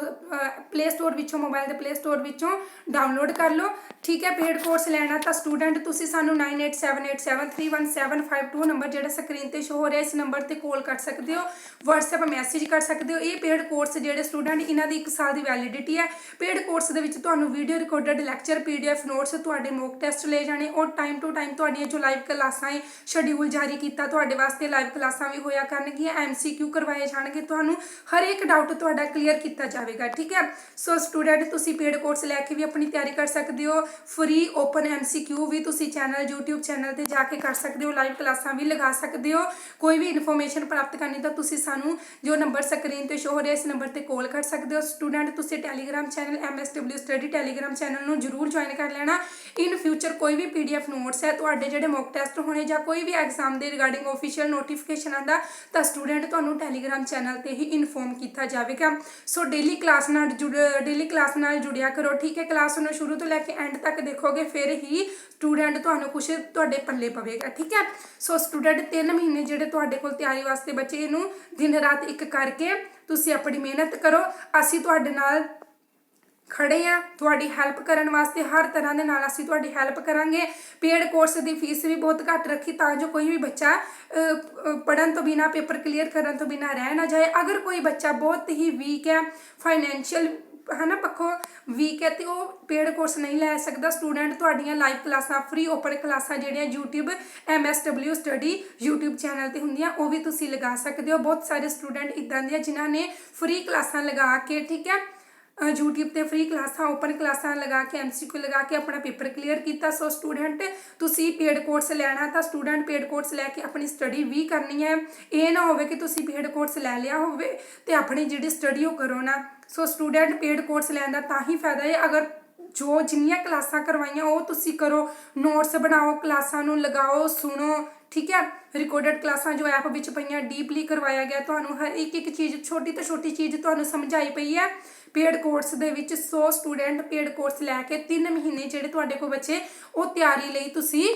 ਪਲੇ ਸਟੋਰ ਵਿੱਚੋਂ ਮੋਬਾਈਲ ਦੇ ਪਲੇ ਸਟੋਰ ਵਿੱਚੋਂ ਡਾਊਨਲੋਡ ਕਰ ਲਓ। ਠੀਕ ਹੈ ਪੇਡ ਕੋਰਸ ਲੈਣਾ ਤਾਂ ਸਟੂਡੈਂਟ ਤੁਸੀਂ ਸਾਨੂੰ 9878731752 ਨੰਬਰ ਜਿਹੜਾ ਸਕਰੀਨ ਤੇ ਸ਼ੋ ਹੋ ਰਿਹਾ, ਇਸ ਨੰਬਰ ਤੇ ਕਾਲ ਕਰ ਸਕਦੇ ਹੋ, WhatsApp ਮੈਸੇਜ ਕਰ ਸਕਦੇ ਹੋ। ਇਹ ਪੇਡ ਕੋਰਸ ਜਿਹੜੇ ਸਟੂਡੈਂਟ ਇਹਨਾਂ ਦੀ 1 ਸਾਲ ਦੀ ਵੈਲਿਡਿਟੀ ਹੈ। ਪੇਡ ਕੋਰਸ ਦੇ ਵਿੱਚ ਤੁਹਾਨੂੰ video recorded lecture PDF notes ਤੁਹਾਡੇ ਮੋਕ ਟੈਸਟ ਲਏ ਜਾਣੇ, ਔਰ ਟਾਈਮ ਟੂ ਟਾਈਮ ਤੁਹਾਡੀਆਂ ਜੋ ਲਾਈਵ ਕਲਾਸਾਂ ਹੈ ਸ਼ਡਿਊਲ ਜਾਰੀ ਕੀਤਾ, ਤੁਹਾਡੇ ਵਾਸਤੇ ਲਾਈਵ ਕਲਾਸਾਂ ਵੀ ਹੋਇਆ ਕਰਨਗੀਆਂ ਐਮਸੀਕਿਊ ਕਰਵਾਏ ਜਾਣਗੇ, ਤੁਹਾਨੂੰ ਹਰ ਇੱਕ ਡਾਊਟ ਤੁਹਾਡਾ ਕਲੀਅਰ ਕੀਤਾ ਜਾਵੇਗਾ, ਠੀਕ ਹੈ? ਸੋ ਸਟੂਡੈਂਟ ਤੁਸੀਂ ਪੇਡ ਕੋਰਸ ਲੈ ਕੇ ਵੀ ਆਪਣੀ ਤਿਆਰੀ ਕਰ ਸਕਦੇ ਹੋ ਫ੍ਰੀ ਓਪਨ ਐਮਸੀਕਿਊ ਵੀ ਤੁਸੀਂ ਚੈਨਲ YouTube ਚੈਨਲ ਤੇ ਜਾ ਕੇ ਕਰ ਸਕਦੇ ਹੋ ਲਾਈਵ ਕਲਾਸਾਂ ਵੀ ਲਗਾ ਸਕਦੇ ਹੋ, ਕੋਈ ਵੀ ਇਨਫੋਰਮੇਸ਼ਨ ਪ੍ਰਾਪਤ ਕਰਨੀ ਤਾਂ ਤੁਸੀਂ ਸਾਨੂੰ ਜੋ ਨੰਬਰ ਸਕਰੀਨ ਤੇ ਸ਼ੋ ਹੋ ਰਿਹਾ, ਇਸ ਨੰਬਰ ਤੇ ਕਾਲ ਕਰ ਸਕਦੇ ਹੋ। ਸਟੂਡੈਂਟ ਤੁਸੀਂ Telegram channel MSW study Telegram channel ਨੂੰ ਜਰੂਰ ਜੁਆਇਨ ਕਰ ਲੈਣਾ। ਇਨ ਫਿਊਚਰ ਕੋਈ ਵੀ ਪੀਡੀਐਫ ਨੋਟਸ ਹੈ, ਤੁਹਾਡੇ ਜਿਹੜੇ ਮੌਕ ਟੈਸਟ ਹੋਣੇ ਜਾਂ ਕੋਈ ਵੀ ਐਗਜ਼ਾਮ ਦੇ ਰਿਗਾਰਡਿੰਗ ਆਫੀਸ਼ੀਅਲ ਨੋਟੀਫਿਕੇਸ਼ਨ ਆਂਦਾ, ਤਾਂ ਸਟੂਡੈਂਟ ਤੁਹਾਨੂੰ ਟੈਲੀਗ੍ਰਾਮ ਚੈਨਲ ਤੇ ਹੀ ਇਨਫੋਰਮ ਕੀਤਾ ਜਾਵੇਗਾ। ਸੋ ਡੇਲੀ ਕਲਾਸ ਨਾਲ ਜੁੜ ਡੇਲੀ ਕਲਾਸ ਨਾਲ ਜੁੜਿਆ ਕਰੋ, ਠੀਕ ਹੈ? ਕਲਾਸ ਨੂੰ ਸ਼ੁਰੂ ਤੋਂ ਲੈ ਕੇ ਐਂਡ ਤੱਕ ਦੇਖੋਗੇ, ਫਿਰ ਹੀ ਸਟੂਡੈਂਟ ਤੁਹਾਨੂੰ ਕੁਝ ਤੁਹਾਡੇ ਪੱਲੇ ਪਵੇਗਾ, ਠੀਕ ਹੈ? ਸੋ ਸਟੂਡੈਂਟ 3 ਮਹੀਨੇ ਜਿਹੜੇ ਤੁਹਾਡੇ ਕੋਲ ਤਿਆਰੀ ਵਾਸਤੇ ਬੱਚੇ ਨੂੰ ਦਿਨ ਰਾਤ ਇੱਕ ਕਰਕੇ ਤੁਸੀਂ ਆਪਣੀ ਮਿਹਨਤ ਕਰੋ। ਅਸੀਂ ਤੁਹਾਡੇ ਨਾਲ ਖੜੇ ਆ, ਤੁਹਾਡੀ ਹੈਲਪ ਕਰਨ ਵਾਸਤੇ ਹਰ ਤਰ੍ਹਾਂ ਦੇ ਨਾਲ ਅਸੀਂ ਤੁਹਾਡੀ ਹੈਲਪ ਕਰਾਂਗੇ। ਪੇਡ ਕੋਰਸ ਦੀ ਫੀਸ ਵੀ ਬਹੁਤ ਘੱਟ ਰੱਖੀ ਤਾਂ ਜੋ ਕੋਈ ਵੀ ਬੱਚਾ ਪੜਨ ਤੋਂ ਬਿਨਾ ਪੇਪਰ ਕਲੀਅਰ ਕਰਨ ਤੋਂ ਬਿਨਾ ਰਹਿ ਨਾ ਜਾਏ। ਅਗਰ ਕੋਈ ਬੱਚਾ ਬਹੁਤ ਹੀ ਵੀਕ ਹੈ ਫਾਈਨੈਂਸ਼ੀਅਲ ਹਨਾ, ਪੱਖੋਂ ਵੀਕ ਹੈ ਤੇ ਉਹ ਪੇਡ ਕੋਰਸ ਨਹੀਂ ਲੈ ਸਕਦਾ। ਸਟੂਡੈਂਟ ਤੁਹਾਡੀਆਂ ਲਾਈਵ ਕਲਾਸਾਂ ਫ੍ਰੀ ਓਪਨ ਕਲਾਸਾਂ ਜਿਹੜੀਆਂ YouTube MSW study YouTube channel ਤੇ ਹੁੰਦੀਆਂ, ਉਹ ਵੀ ਤੁਸੀਂ ਲਗਾ ਸਕਦੇ ਹੋ। ਬਹੁਤ ਸਾਰੇ ਸਟੂਡੈਂਟ ਇਦਾਂ ਦੇ ਆ ਜਿਨ੍ਹਾਂ ਨੇ ਫ੍ਰੀ ਕਲਾਸਾਂ ਲਗਾ ਕੇ, ਠੀਕ ਹੈ YouTube ਤੇ ਫ੍ਰੀ ਕਲਾਸਾਂ ਓਪਨ ਕਲਾਸਾਂ ਲਗਾ ਕੇ, MCQ ਲਗਾ ਕੇ ਆਪਣਾ ਪੇਪਰ ਕਲੀਅਰ ਕੀਤਾ। ਸੋ ਸਟੂਡੈਂਟ ਤੁਸੀਂ ਪੇਡ ਕੋਰਸ ਲੈਣਾ ਤਾਂ ਸਟੂਡੈਂਟ ਪੇਡ ਕੋਰਸ ਲੈ ਕੇ ਆਪਣੀ ਸਟੱਡੀ ਵੀ ਕਰਨੀ ਹੈ। ਇਹ ਨਾ ਹੋਵੇ ਕਿ ਤੁਸੀਂ ਪੇਡ ਕੋਰਸ ਲੈ ਲਿਆ ਹੋਵੇ ਤੇ ਆਪਣੀ ਜਿਹੜੀ ਸਟੱਡੀ ਉਹ ਕਰੋ ਨਾ। ਸੋ ਸਟੂਡੈਂਟ ਪੇਡ ਕੋਰਸ ਲੈਣ ਦਾ ਤਾਂ ਹੀ ਫਾਇਦਾ ਹੈ। ਅਗਰ ਜੋ ਜਿੰਨੀਆਂ ਕਲਾਸਾਂ ਕਰਵਾਈਆਂ, ਉਹ ਤੁਸੀਂ ਕਰੋ। ਨੋਟਸ ਬਣਾਓ, ਕਲਾਸਾਂ ਨੂੰ ਲਗਾਓ, ਸੁਣੋ। ਠੀਕ ਹੈ? ਰਿਕਾਰਡਡ ਕਲਾਸਾਂ ਜੋ ਐਪ ਵਿੱਚ ਪਈਆਂ ਡੀਪਲੀ ਕਰਵਾਇਆ ਗਿਆ, ਤੁਹਾਨੂੰ ਹਰ ਇੱਕ ਇੱਕ ਚੀਜ਼, ਛੋਟੀ ਤੋਂ ਛੋਟੀ ਚੀਜ਼ ਤੁਹਾਨੂੰ ਸਮਝਾਈ ਪਈ ਹੈ। ਪੇਡ ਕੋਰਸ ਦੇ ਵਿੱਚ 100 ਸਟੂਡੈਂਟ ਪੇਡ ਕੋਰਸ ਲੈ ਕੇ 3 ਮਹੀਨੇ ਜਿਹੜੇ ਤੁਹਾਡੇ ਕੋਲ ਬੱਚੇ, ਉਹ ਤਿਆਰੀ ਲਈ ਤੁਸੀਂ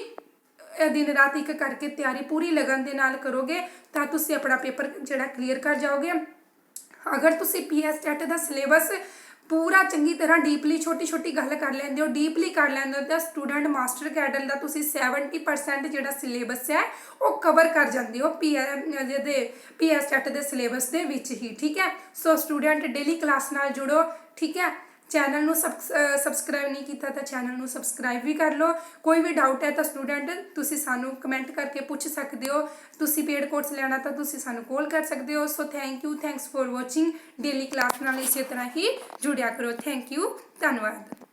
ਦਿਨ ਰਾਤ ਇੱਕ ਕਰਕੇ ਤਿਆਰੀ ਪੂਰੀ ਲਗਨ ਦੇ ਨਾਲ ਕਰੋਗੇ, ਤਾਂ ਤੁਸੀਂ ਆਪਣਾ ਪੇਪਰ ਜਿਹੜਾ ਕਲੀਅਰ ਕਰ ਜਾਓਗੇ। ਅਗਰ ਤੁਸੀਂ ਪੀਐਸ ਟੈਟ ਦਾ ਸਿਲੇਬਸ ਪੂਰਾ ਚੰਗੀ ਤਰ੍ਹਾਂ ਡੀਪਲੀ ਛੋਟੀ ਛੋਟੀ ਗੱਲ ਕਰ ਲੈਂਦੇ ਹੋ, ਡੀਪਲੀ ਕਰ ਲੈਂਦੇ ਹੋ ਤਾਂ ਸਟੂਡੈਂਟ ਮਾਸਟਰ ਕੈਡਲ ਦਾ ਤੁਸੀਂ 70% ਜਿਹੜਾ ਸਿਲੇਬਸ ਹੈ, ਉਹ ਕਵਰ ਕਰ ਜਾਂਦੇ ਹੋ ਪੀ ਜਿਹਦੇ ਪੀਐਸ ਟੈਟ ਦੇ ਸਿਲੇਬਸ ਦੇ ਵਿੱਚ ਹੀ, ਠੀਕ ਹੈ? ਸੋ ਸਟੂਡੈਂਟ ਡੇਲੀ ਕਲਾਸ ਨਾਲ ਜੁੜੋ, ਠੀਕ ਹੈ? ਚੈਨਲ ਨੂੰ ਸਬਸਕ੍ਰਾਈਬ ਨਹੀਂ ਕੀਤਾ ਤਾਂ ਚੈਨਲ ਨੂੰ ਸਬਸਕ੍ਰਾਈਬ ਵੀ ਕਰ ਲਓ। ਕੋਈ ਵੀ ਡਾਊਟ ਹੈ ਤਾਂ ਸਟੂਡੈਂਟ ਤੁਸੀਂ ਸਾਨੂੰ ਕਮੈਂਟ ਕਰਕੇ ਪੁੱਛ ਸਕਦੇ ਹੋ। ਤੁਸੀਂ ਪੇਡ ਕੋਰਸ ਲੈਣਾ ਤਾਂ ਤੁਸੀਂ ਸਾਨੂੰ ਕਾਲ ਕਰ ਸਕਦੇ ਹੋ। So thank you thanks for watching daily class ਨਾਲ ਇਸੇ ਤਰ੍ਹਾਂ ਹੀ ਜੁੜਿਆ ਕਰੋ। ਥੈਂਕ ਯੂ ਧੰਨਵਾਦ।